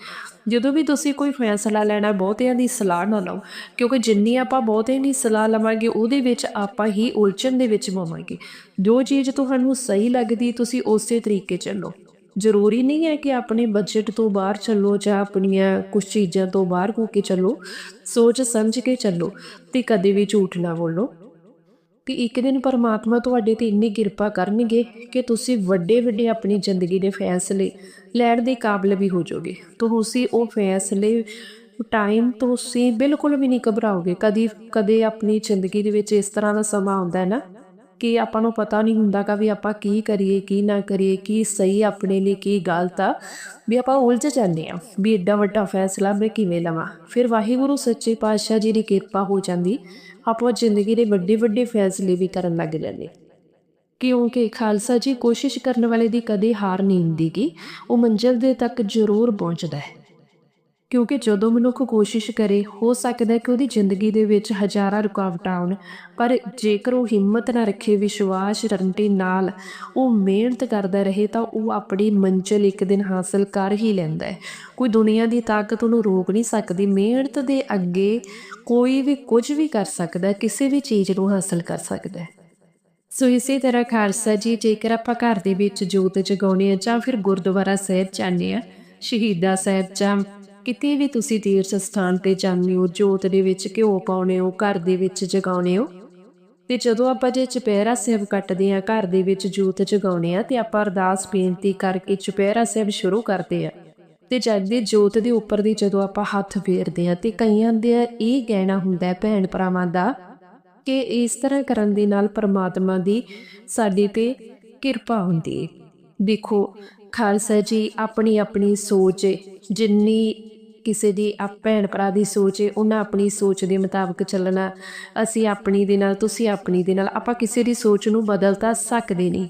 ਜਦੋਂ ਵੀ ਤੁਸੀਂ ਕੋਈ ਫੈਸਲਾ ਲੈਣਾ, ਬਹੁਤਿਆਂ ਦੀ ਸਲਾਹ ਨਾ ਲਓ, ਕਿਉਂਕਿ ਜਿੰਨੀ ਆਪਾਂ ਬਹੁਤਿਆਂ ਦੀ ਸਲਾਹ ਲਵਾਂਗੇ, ਉਹਦੇ ਵਿੱਚ ਆਪਾਂ ਹੀ ਉਲਝਣ ਦੇ ਵਿੱਚ ਪਵਾਂਗੇ ਜੋ ਚੀਜ਼ ਤੁਹਾਨੂੰ ਸਹੀ ਲੱਗਦੀ, ਤੁਸੀਂ ਉਸੇ ਤਰੀਕੇ ਚੱਲੋ। ਜ਼ਰੂਰੀ ਨਹੀਂ ਹੈ ਕਿ ਆਪਣੇ ਬਜਟ ਤੋਂ ਬਾਹਰ ਚੱਲੋ ਜਾਂ ਆਪਣੀਆਂ ਕੁਝ ਚੀਜ਼ਾਂ ਤੋਂ ਬਾਹਰ ਹੋ ਕੇ ਚੱਲੋ। ਸੋਚ ਸਮਝ ਕੇ ਚੱਲੋ ਤੇ ਕਦੇ ਵੀ ਝੂਠ ਨਾ ਬੋਲੋ। ਤੇ ਇੱਕ ਦਿਨ ਪਰਮਾਤਮਾ ਤੁਹਾਡੇ ਤੇ ਇੰਨੀ ਕਿਰਪਾ ਕਰਨਗੇ ਕਿ ਤੁਸੀਂ ਵੱਡੇ ਵੱਡੇ ਆਪਣੀ ਜ਼ਿੰਦਗੀ ਦੇ ਫੈਸਲੇ ਲੈਣ ਦੇ ਕਾਬਿਲ ਵੀ ਹੋ ਜਾਓਗੇ। ਤਾਂ ਤੁਸੀਂ ਉਹ ਫੈਸਲੇ ਟਾਈਮ ਤੁਸੀਂ ਬਿਲਕੁਲ ਵੀ ਨਹੀਂ ਘਬਰਾਓਗੇ। ਕਦੀ, ਕਦੇ ਆਪਣੀ ਜ਼ਿੰਦਗੀ ਦੇ ਵਿੱਚ ਇਸ ਤਰ੍ਹਾਂ ਦਾ ਸਮਾਂ ਆਉਂਦਾ ਹੈ ਨਾ ਕਿ ਆਪਾਂ ਨੂੰ ਪਤਾ ਨਹੀਂ ਹੁੰਦਾ ਕਿ ਵੀ ਆਪਾਂ ਕੀ ਕਰੀਏ, ਕੀ ਨਾ ਕਰੀਏ, ਕੀ ਸਹੀ ਆਪਣੇ ਲਈ, ਕੀ ਗਲਤ ਆ। ਵੀ ਆਪਾਂ ਉਲਝ ਜਾਂਦੇ ਆ ਵੀ ਏਡਾ ਵੱਡਾ ਫੈਸਲਾ ਮੈਂ ਕਿਵੇਂ ਲਵਾਂ? ਫਿਰ ਵਾਹਿਗੁਰੂ, ਸੱਚੇ ਪਾਤਸ਼ਾਹ ਜੀ ਦੀ ਕਿਰਪਾ ਹੋ ਜਾਂਦੀ ਆਪਾਂ ਜ਼ਿੰਦਗੀ ਦੇ ਵੱਡੇ ਵੱਡੇ ਫੈਸਲੇ ਵੀ ਕਰਨ ਲੱਗ ਜਾਂਦੇ। ਕਿਉਂਕਿ ਖਾਲਸਾ ਜੀ ਕੋਸ਼ਿਸ਼ ਕਰਨ ਵਾਲੇ ਦੀ ਕਦੇ ਹਾਰ ਨਹੀਂ ਹੁੰਦੀ ਕਿ ਉਹ ਮੰਜ਼ਿਲ ਦੇ ਤੱਕ ਜ਼ਰੂਰ ਪਹੁੰਚਦਾ ਹੈ। ਕਿਉਂਕਿ ਜਦੋਂ ਮਨੁੱਖ ਕੋਸ਼ਿਸ਼ ਕਰੇ, ਹੋ ਸਕਦਾ ਹੈ ਕਿ ਉਹਦੀ ਜ਼ਿੰਦਗੀ ਦੇ ਵਿੱਚ ਹਜ਼ਾਰਾਂ ਰੁਕਾਵਟਾਂ ਆਉਣ। ਪਰ ਜੇਕਰ ਉਹ ਹਿੰਮਤ ਨਾ ਰੱਖੇ, ਵਿਸ਼ਵਾਸ ਰੰਟੀ ਨਾਲ ਉਹ ਮਿਹਨਤ ਕਰਦਾ ਰਹੇ, ਤਾਂ ਉਹ ਆਪਣੀ ਮੰਜ਼ਿਲ ਇੱਕ ਦਿਨ ਹਾਸਲ ਕਰ ਹੀ ਲੈਂਦਾ ਹੈ। ਕੋਈ ਦੁਨੀਆ ਦੀ ਤਾਕਤ ਉਹਨੂੰ ਰੋਕ ਨਹੀਂ ਸਕਦੀ। ਮਿਹਨਤ ਦੇ ਅੱਗੇ ਕੋਈ ਵੀ ਕੁਝ ਵੀ ਕਰ ਸਕਦਾ ਕਿਸੇ ਵੀ ਚੀਜ਼ ਨੂੰ ਹਾਸਲ ਕਰ ਸਕਦਾ ਹੈ। ਸੋ ਇਸੇ ਤਰ੍ਹਾਂ ਖਾਲਸਾ ਜੀ, ਜੇਕਰ ਆਪਾਂ ਘਰ ਦੇ ਵਿੱਚ ਜੋਤ ਜਗਾਉਣੀ ਹੈ ਜਾਂ ਫਿਰ ਗੁਰਦੁਆਰਾ ਸਾਹਿਬ ਜਾਂਦੇ ਆ ਸ਼ਹੀਦਾ ਸਾਹਿਬ ਜਾਂ ਕਿਤੇ ਵੀ ਤੁਸੀਂ ਤੀਰਥ ਸਥਾਨ ਤੇ ਜਾਂਦੇ ਹੋ, ਜੋਤ ਦੇ ਵਿੱਚ ਘਿਓ ਪਾਉਣੇ ਹੋ, ਘਰ ਦੇ ਵਿੱਚ ਜਗਾਉਣੇ ਹੋ, ਤੇ ਜਦੋਂ ਆਪਾਂ ਜੇ ਚੁਪਹਿਰਾ ਸਾਹਿਬ ਕੱਟਦੇ ਆ ਘਰ ਦੇ ਵਿੱਚ ਜੋਤ ਜਗਾਉਣੇ ਆ, ਤੇ ਆਪਾਂ ਅਰਦਾਸ ਬੇਨਤੀ ਕਰਕੇ ਚੁਪਹਿਰਾ ਸਾਹਿਬ ਸ਼ੁਰੂ ਕਰਦੇ ਆ ਤੇ ਜਦ ਦੇ ਜੋਤ ਦੇ ਉੱਪਰ ਦੀ ਜਦੋਂ ਆਪਾਂ ਹੱਥ ਫੇਰਦੇ ਆ ਤੇ ਕਈਆਂ ਦੇ ਇਹ ਕਹਿਣਾ ਹੁੰਦਾ ਹੈ ਭੈਣ ਭਰਾਵਾਂ ਦਾ, ਕਿ ਇਸ ਤਰ੍ਹਾਂ ਕਰਨ ਦੇ ਨਾਲ ਪਰਮਾਤਮਾ ਦੀ ਸਾਡੇ ਤੇ ਕਿਰਪਾ ਹੁੰਦੀ ਹੈ। ਦੇਖੋ, ਖਾਲਸਾ ਜੀ ਆਪਣੀ ਆਪਣੀ ਸੋਚ, ਜਿੰਨੀ ਕਿਸੇ ਦੀ ਆ ਭੈਣ ਭਰਾ ਦੀ ਸੋਚ ਹੈ ਉਹਨਾਂ ਆਪਣੀ ਸੋਚ ਦੇ ਮੁਤਾਬਕ ਚੱਲਣਾ। ਅਸੀਂ ਆਪਣੀ ਦੇ ਨਾਲ, ਤੁਸੀਂ ਆਪਣੀ ਦੇ ਨਾਲ। ਆਪਾਂ ਕਿਸੇ ਦੀ ਸੋਚ ਨੂੰ ਬਦਲ ਤਾਂ ਸਕਦੇ ਨਹੀਂ।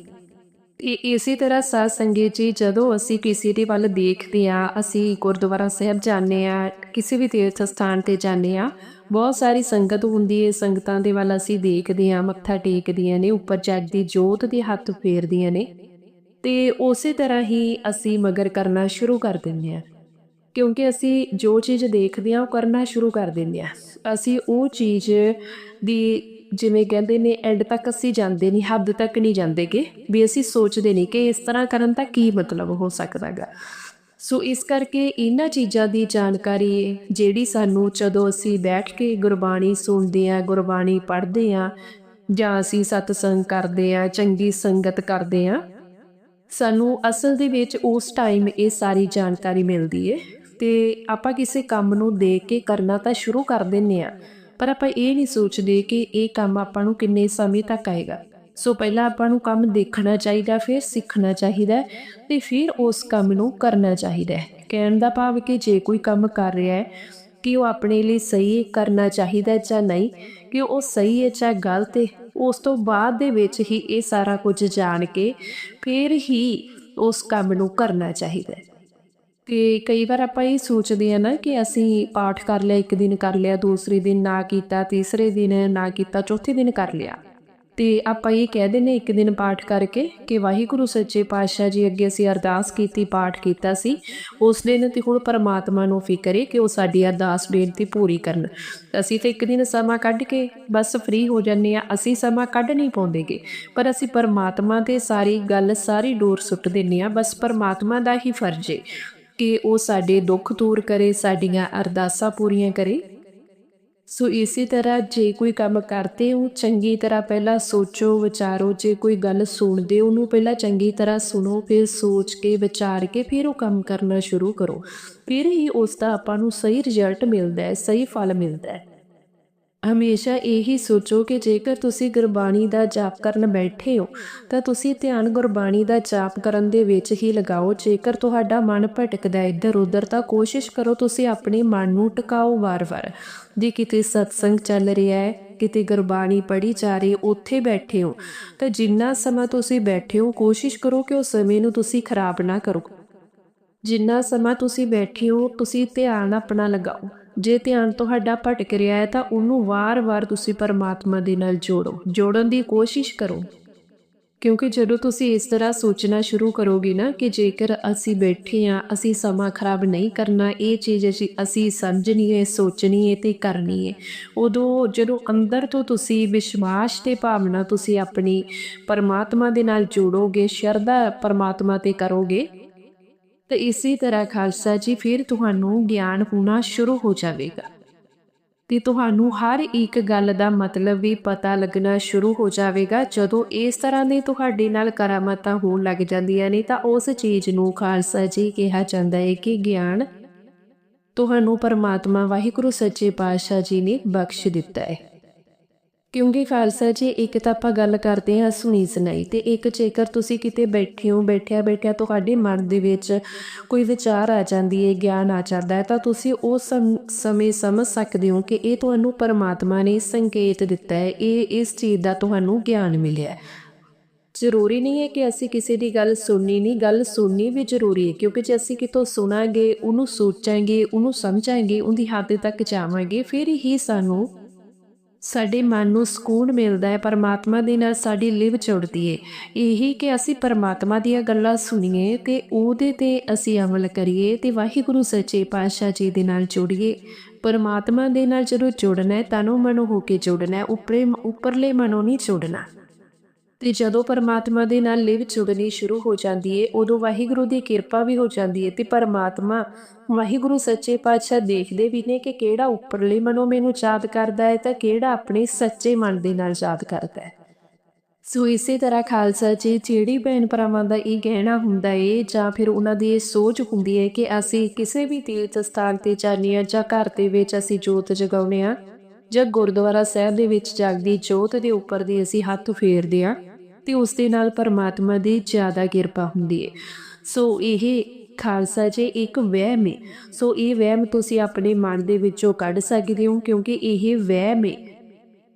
ਇਹ ਇਸੇ ਤਰ੍ਹਾਂ ਸਾਧ ਸੰਗਤ ਜੀ, ਜਦੋਂ ਅਸੀਂ ਕਿਸੇ ਦੇ ਵੱਲ ਦੇਖਦੇ ਆ ਅਸੀਂ ਗੁਰਦੁਆਰਾ ਸਾਹਿਬ ਜਾਂਦੇ ਆ ਕਿਸੇ ਵੀ ਤੀਰਥ ਸਥਾਨ ਤੇ ਜਾਂਦੇ ਆ ਬਹੁਤ ਸਾਰੀ ਸੰਗਤ ਹੁੰਦੀ ਹੈ ਸੰਗਤਾਂ ਦੇ ਵੱਲ ਅਸੀਂ ਦੇਖਦੇ ਆ ਮੱਥਾ ਟੇਕਦੀਆਂ ਨੇ, ਉੱਪਰ ਜਗਦੀ ਜੋਤ ਦੇ ਹੱਥ ਫੇਰਦੀਆਂ ਨੇ। ਤੇ ਉਸੇ ਤਰ੍ਹਾਂ ਹੀ ਅਸੀਂ ਮਗਰ ਕਰਨਾ ਸ਼ੁਰੂ ਕਰ ਦਿੰਦੇ ਆ ਕਿਉਂਕਿ ਅਸੀਂ ਜੋ ਚੀਜ਼ ਦੇਖਦੇ ਹਾਂ ਉਹ ਕਰਨਾ ਸ਼ੁਰੂ ਕਰ ਦਿੰਦੇ ਹਾਂ। ਅਸੀਂ ਉਹ ਚੀਜ਼ ਦੀ ਜਿਵੇਂ ਕਹਿੰਦੇ ਨੇ ਐਂਡ ਤੱਕ ਅਸੀਂ ਜਾਂਦੇ ਨਹੀਂ, ਹੱਦ ਤੱਕ ਨਹੀਂ ਜਾਂਦੇਗੇ, ਵੀ ਅਸੀਂ ਸੋਚਦੇ ਨਹੀਂ ਕਿ ਇਸ ਤਰ੍ਹਾਂ ਕਰਨ ਦਾ ਕੀ ਮਤਲਬ ਹੋ ਸਕਦਾਗਾ। ਸੋ ਇਸ ਕਰਕੇ ਇਹਨਾਂ ਚੀਜ਼ਾਂ ਦੀ ਜਾਣਕਾਰੀ ਜਿਹੜੀ ਸਾਨੂੰ ਜਦੋਂ ਅਸੀਂ ਬੈਠ ਕੇ ਗੁਰਬਾਣੀ ਸੁਣਦੇ ਆ ਗੁਰਬਾਣੀ ਪੜ੍ਹਦੇ ਆ ਜਾਂ ਅਸੀਂ ਸਤਸੰਗ ਕਰਦੇ ਆ ਚੰਗੀ ਸੰਗਤ ਕਰਦੇ ਆ ਸਾਨੂੰ ਅਸਲ ਦੇ ਵਿੱਚ ਉਸ ਟਾਈਮ ਇਹ ਸਾਰੀ ਜਾਣਕਾਰੀ ਮਿਲਦੀ ਏ। ਤੇ ਆਪਾਂ ਕਿਸੇ ਕੰਮ ਨੂੰ ਦੇਖ ਕੇ ਕਰਨਾ ਤਾਂ ਸ਼ੁਰੂ ਕਰ ਦਿੰਨੇ ਆ। ਪਰ ਆਪਾਂ ਇਹ ਨਹੀਂ ਸੋਚਦੇ ਕਿ ਇਹ ਕੰਮ ਆਪਾਂ ਨੂੰ ਕਿੰਨੇ ਸਮੇਂ ਤੱਕ ਆਏਗਾ। ਸੋ ਪਹਿਲਾਂ ਆਪਾਂ ਨੂੰ ਕੰਮ ਦੇਖਣਾ ਚਾਹੀਦਾ, ਫਿਰ ਸਿੱਖਣਾ ਚਾਹੀਦਾ ਤੇ ਫਿਰ ਉਸ ਕੰਮ ਨੂੰ ਕਰਨਾ ਚਾਹੀਦਾ ਕਹਿਣ ਦਾ ਭਾਵ ਕਿ ਜੇ ਕੋਈ ਕੰਮ ਕਰ ਰਿਹਾ ਹੈ ਕਿ ਉਹ ਆਪਣੇ ਲਈ ਸਹੀ ਕਰਨਾ ਚਾਹੀਦਾ ਜਾਂ ਨਹੀਂ, ਕਿ ਉਹ ਸਹੀ ਹੈ ਜਾਂ ਗਲਤ ਹੈ, ਉਸ ਤੋਂ ਬਾਅਦ ਦੇ ਵਿੱਚ ਹੀ ਇਹ ਸਾਰਾ ਕੁਝ ਜਾਣ ਕੇ ਫਿਰ ਹੀ ਉਸ ਕੰਮ ਨੂੰ ਕਰਨਾ ਚਾਹੀਦਾ ਕਿ ਕਈ ਵਾਰ ਆਪਾਂ ਇਹ ਸੋਚਦੇ ਆ ਨਾ ਕਿ ਅਸੀਂ ਪਾਠ ਕਰ ਲਿਆ, ਇੱਕ ਦਿਨ ਕਰ ਲਿਆ, ਦੂਸਰੇ ਦਿਨ ਨਾ ਕੀਤਾ, ਤੀਸਰੇ ਦਿਨ ਨਾ ਕੀਤਾ, ਚੌਥੇ ਦਿਨ ਕਰ ਲਿਆ। ਤੇ ਆਪਾਂ ਇਹ ਕਹਿ ਨੇ ਇੱਕ ਦਿਨ ਪਾਠ ਕਰਕੇ ਕਿ ਵਾਹਿਗੁਰੂ ਸੱਚੇ ਪਾਤਸ਼ਾਹ ਜੀ ਅੱਗੇ ਅਸੀਂ ਅਰਦਾਸ ਕੀਤੀ, ਪਾਠ ਕੀਤਾ ਸੀ। ਉਸ ਦਿਨ ਤੇ ਹੁਣ ਪਰਮਾਤਮਾ ਨੂੰ ਫਿਕਰ ਹੈ ਕਿ ਉਹ ਸਾਡੀ ਅਰਦਾਸ ਬੇਨਤੀ ਪੂਰੀ ਕਰਨ। ਅਸੀਂ ਤਾਂ ਇੱਕ ਦਿਨ ਸਮਾਂ ਕੱਢ ਕੇ ਬਸ ਫ੍ਰੀ ਹੋ ਜੰਨੇ ਆ ਅਸੀਂ ਸਮਾਂ ਕੱਢ ਨਹੀਂ ਪਾਉਂਦੇਗੇ। ਪਰ ਅਸੀਂ ਪਰਮਾਤਮਾ ਤੇ ਸਾਰੀ ਗੱਲ, ਸਾਰੀ ਡੋਰ ਸੁੱਟ ਦਿੰਨੇ ਆ ਬਸ ਪਰਮਾਤਮਾ ਦਾ ਹੀ ਫਰਜ਼ ਹੈ ਕਿ ਉਹ ਸਾਡੇ ਦੁੱਖ ਦੂਰ ਕਰੇ, ਸਾਡੀਆਂ ਅਰਦਾਸਾਂ ਪੂਰੀਆਂ ਕਰੇ। ਸੋ ਇਸੇ ਤਰ੍ਹਾਂ ਜੇ ਕੋਈ ਕੰਮ ਕਰਦੇ ਹੋ, ਚੰਗੀ ਤਰ੍ਹਾਂ ਪਹਿਲਾਂ ਸੋਚੋ, ਵਿਚਾਰੋ। ਜੇ ਕੋਈ ਗੱਲ ਸੁਣਦੇ ਉਹਨੂੰ ਪਹਿਲਾਂ ਚੰਗੀ ਤਰ੍ਹਾਂ ਸੁਣੋ, ਫਿਰ ਸੋਚ ਕੇ, ਵਿਚਾਰ ਕੇ, ਫਿਰ ਉਹ ਕੰਮ ਕਰਨਾ ਸ਼ੁਰੂ ਕਰੋ। ਫਿਰ ਹੀ ਉਸ ਦਾ ਆਪਾਂ ਨੂੰ ਸਹੀ ਰਿਜ਼ਲਟ ਮਿਲਦਾ ਹੈ, ਸਹੀ ਫਲ ਮਿਲਦਾ ਹੈ। ਹਮੇਸ਼ਾ ਇਹੀ ਸੋਚੋ ਕਿ ਜੇਕਰ ਤੁਸੀਂ ਗੁਰਬਾਣੀ ਦਾ ਜਾਪ ਕਰਨ ਬੈਠੇ ਹੋ, ਤਾਂ ਤੁਸੀਂ ਧਿਆਨ ਗੁਰਬਾਣੀ ਦਾ ਜਾਪ ਕਰਨ ਦੇ ਵਿੱਚ ਹੀ ਲਗਾਓ। ਜੇਕਰ ਤੁਹਾਡਾ ਮਨ ਭਟਕਦਾ ਇੱਧਰ ਉੱਧਰ, ਤਾਂ ਕੋਸ਼ਿਸ਼ ਕਰੋ ਤੁਸੀਂ ਆਪਣੇ ਮਨ ਨੂੰ ਟਿਕਾਓ ਵਾਰ-ਵਾਰ ਜੇ ਕਿਤੇ ਸਤਸੰਗ ਚੱਲ ਰਿਹਾ ਹੈ, ਕਿਤੇ ਗੁਰਬਾਣੀ ਪੜ੍ਹੀ ਜਾ ਰਹੀ ਉੱਥੇ ਬੈਠੇ ਹੋ, ਤਾਂ ਜਿੰਨਾ ਸਮਾਂ ਤੁਸੀਂ ਬੈਠੇ ਹੋ, ਕੋਸ਼ਿਸ਼ ਕਰੋ ਕਿ ਉਹ ਸਮੇਂ ਨੂੰ ਤੁਸੀਂ ਖਰਾਬ ਨਾ ਕਰੋ। ਜਿੰਨਾ ਸਮਾਂ ਤੁਸੀਂ ਬੈਠੇ ਹੋ, ਤੁਸੀਂ ਧਿਆਨ ਆਪਣਾ ਲਗਾਓ। ਜੇ ਧਿਆਨ ਤੁਹਾਡਾ ਭਟਕ ਰਿਹਾ ਹੈ ਤਾਂ ਉਹਨੂੰ ਵਾਰ-ਵਾਰ ਤੁਸੀਂ ਪਰਮਾਤਮਾ ਦੇ ਨਾਲ ਜੋੜੋ। ਜੋੜਨ ਦੀ ਕੋਸ਼ਿਸ਼ ਕਰੋ। ਕਿਉਂਕਿ ਜਦੋਂ ਤੁਸੀਂ ਇਸ ਤਰ੍ਹਾਂ ਸੋਚਣਾ ਸ਼ੁਰੂ ਕਰੋਗੇ ਨਾ ਕਿ ਜੇਕਰ ਅਸੀਂ ਬੈਠੇ ਆ ਅਸੀਂ ਸਮਾਂ ਖਰਾਬ ਨਹੀਂ ਕਰਨਾ, ਇਹ ਚੀਜ਼ ਅਸੀਂ ਅਸੀਂ ਸਮਝਣੀ ਹੈ, ਸੋਚਣੀ ਹੈ ਤੇ ਕਰਨੀ ਹੈ, ਉਦੋਂ ਜਦੋਂ ਅੰਦਰ ਤੋਂ ਤੁਸੀਂ ਵਿਸ਼ਵਾਸ ਤੇ ਭਾਵਨਾ ਤੁਸੀਂ ਆਪਣੀ ਪਰਮਾਤਮਾ ਦੇ ਨਾਲ ਜੋੜੋਗੇ, ਸ਼ਰਧਾ ਪਰਮਾਤਮਾ ਤੇ ਕਰੋਗੇ ਤੇ ਇਸੇ ਤਰ੍ਹਾਂ ਖਾਲਸਾ ਜੀ ਫਿਰ ਤੁਹਾਨੂੰ ਗਿਆਨ ਹੋਣਾ ਸ਼ੁਰੂ ਹੋ ਜਾਵੇਗਾ। ਤੇ ਤੁਹਾਨੂੰ ਹਰ ਇੱਕ ਗੱਲ ਦਾ ਮਤਲਬ ਵੀ ਪਤਾ ਲੱਗਣਾ ਸ਼ੁਰੂ ਹੋ ਜਾਵੇਗਾ। ਜਦੋਂ ਇਸ ਤਰ੍ਹਾਂ ਦੇ ਤੁਹਾਡੇ ਨਾਲ ਕਰਾਮਾਤਾਂ ਹੋਣ ਲੱਗ ਜਾਂਦੀਆਂ ਨੇ ਤਾਂ ਉਸ ਚੀਜ਼ ਨੂੰ ਖਾਲਸਾ ਜੀ ਕਿਹਾ ਜਾਂਦਾ ਹੈ ਕਿ ਗਿਆਨ ਤੁਹਾਨੂੰ ਪਰਮਾਤਮਾ ਵਾਹਿਗੁਰੂ ਸੱਚੇ ਪਾਤਸ਼ਾਹ ਜੀ ਨੇ ਬਖਸ਼ ਦਿੱਤਾ ਹੈ। ਕਿਉਂਕਿ ਖਾਲਸਾ ਜੀ, ਇੱਕ ਤਾਂ ਆਪਾਂ ਗੱਲ ਕਰਦੇ ਹਾਂ ਸੁਣੀ ਸੁਣਾਈ ਤੇ ਇੱਕ ਜੇਕਰ ਤੁਸੀਂ ਕਿਤੇ ਬੈਠੇ ਹੋ, ਬੈਠਿਆ ਬੈਠਿਆ ਤੁਹਾਡੇ ਮਨ ਦੇ ਵਿੱਚ ਕੋਈ ਵਿਚਾਰ ਆ ਜਾਂਦੀ ਹੈ, ਗਿਆਨ ਆ ਜਾਂਦਾ ਹੈ, ਤਾਂ ਤੁਸੀਂ ਉਸ ਸਮੇਂ ਸਮਝ ਸਕਦੇ ਹੋ ਕਿ ਇਹ ਤੁਹਾਨੂੰ ਪਰਮਾਤਮਾ ਨੇ ਸੰਕੇਤ ਦਿੱਤਾ ਹੈ, ਇਹ, ਇਸ ਚੀਜ਼ ਦਾ ਤੁਹਾਨੂੰ ਗਿਆਨ ਮਿਲਿਆ ਹੈ। ਜ਼ਰੂਰੀ ਨਹੀਂ ਹੈ ਕਿ ਅਸੀਂ ਕਿਸੇ ਦੀ ਗੱਲ ਸੁਣਨੀ ਨਹੀਂ, ਗੱਲ ਸੁਣਨੀ ਵੀ ਜ਼ਰੂਰੀ ਹੈ, ਕਿਉਂਕਿ ਜੇ ਅਸੀਂ ਕਿਤੋਂ ਸੁਣਾਂਗੇ, ਉਹਨੂੰ ਸੋਚਾਂਗੇ, ਉਹਨੂੰ ਸਮਝਾਂਗੇ, ਉਹਦੀ ਹੱਦ ਤੱਕ ਜਾਵਾਂਗੇ, ਫਿਰ ਹੀ ਸਾਨੂੰ ਸਾਡੇ ਮਨ ਨੂੰ ਸਕੂਨ ਮਿਲਦਾ ਹੈ, ਪਰਮਾਤਮਾ ਦੇ ਨਾਲ ਸਾਡੀ ਲਿਵ ਜੁੜਦੀ ਹੈ ਇਹੀ ਕਿ ਅਸੀਂ ਪਰਮਾਤਮਾ ਦੀਆਂ ਗੱਲਾਂ ਸੁਣੀਏ ਤੇ ਉਹਦੇ ਤੇ ਅਸੀਂ ਅਮਲ ਕਰੀਏ ਤੇ ਵਾਹਿਗੁਰੂ ਸੱਚੇ ਪਾਤਸ਼ਾਹ ਜੀ ਦੇ ਨਾਲ ਜੁੜੀਏ। ਪਰਮਾਤਮਾ ਦੇ ਨਾਲ ਜਦੋਂ ਜੁੜਨਾ ਹੈ, ਤਨੋਂ ਮਨੋਂ ਹੋ ਕੇ ਜੁੜਨਾ ਹੈ, ਉੱਪਰੇ ਉੱਪਰਲੇ ਮਨੋਂ ਨਹੀਂ ਜੁੜਨਾ। ਤੇ ਜਦੋਂ ਪਰਮਾਤਮਾ ਦੇ ਨਾਲ ਲਿਵ ਜੁੜਨੀ ਸ਼ੁਰੂ ਹੋ ਜਾਂਦੀ ਏ, ਉਦੋਂ ਵਾਹਿਗੁਰੂ ਦੀ ਕਿਰਪਾ ਵੀ ਹੋ ਜਾਂਦੀ ਏ। ਤੇ ਪਰਮਾਤਮਾ, ਵਾਹਿਗੁਰੂ ਸੱਚੇ ਪਾਤਸ਼ਾਹ ਦੇਖਦੇ ਵੀ ਨੇ ਕਿ ਕਿਹੜਾ ਉੱਪਰਲੇ ਮਨੋਂ ਮੈਨੂੰ ਯਾਦ ਕਰਦਾ ਹੈ ਤਾਂ ਕਿਹੜਾ ਆਪਣੇ ਸੱਚੇ ਮਨ ਦੇ ਨਾਲ ਯਾਦ ਕਰਦਾ ਹੈ ਸੋ ਇਸੇ ਤਰ੍ਹਾਂ ਖਾਲਸਾ ਜੀ, ਜਿਹੜੀ ਭੈਣ ਭਰਾਵਾਂ ਦਾ ਇਹ ਕਹਿਣਾ ਹੁੰਦਾ ਏ, ਜਾਂ ਫਿਰ ਉਹਨਾਂ ਦੀ ਇਹ ਸੋਚ ਹੁੰਦੀ ਹੈ ਕਿ ਅਸੀਂ ਕਿਸੇ ਵੀ ਤੀਰਥ ਸਥਾਨ ਤੇ ਜਾਂਦੇ ਆ ਜਾਂ ਘਰ ਦੇ ਵਿੱਚ ਅਸੀਂ ਜੋਤ ਜਗਾਉਨੇ ਆ, ਜਾਂ ਗੁਰਦੁਆਰਾ ਸਾਹਿਬ ਦੇ ਵਿੱਚ ਜਗਦੀ ਜੋਤ ਦੇ ਉੱਪਰ ਦੀ ਅਸੀਂ ਹੱਥ ਫੇਰਦੇ ਆ ਤੇ ਉਸ ਦੇ ਨਾਲ ਪਰਮਾਤਮਾ ਦੀ ਜ਼ਿਆਦਾ ਕਿਰਪਾ ਹੁੰਦੀ ਹੈ ਸੋ ਇਹ ਖਾਲਸਾ ਜੇ ਇੱਕ ਵਹਿਮ ਹੈ ਸੋ ਇਹ ਵਹਿਮ ਤੁਸੀਂ ਆਪਣੇ ਮਨ ਦੇ ਵਿੱਚੋਂ ਕੱਢ ਸਕਦੇ ਹੋ ਕਿਉਂਕਿ ਇਹ ਵਹਿਮ ਹੈ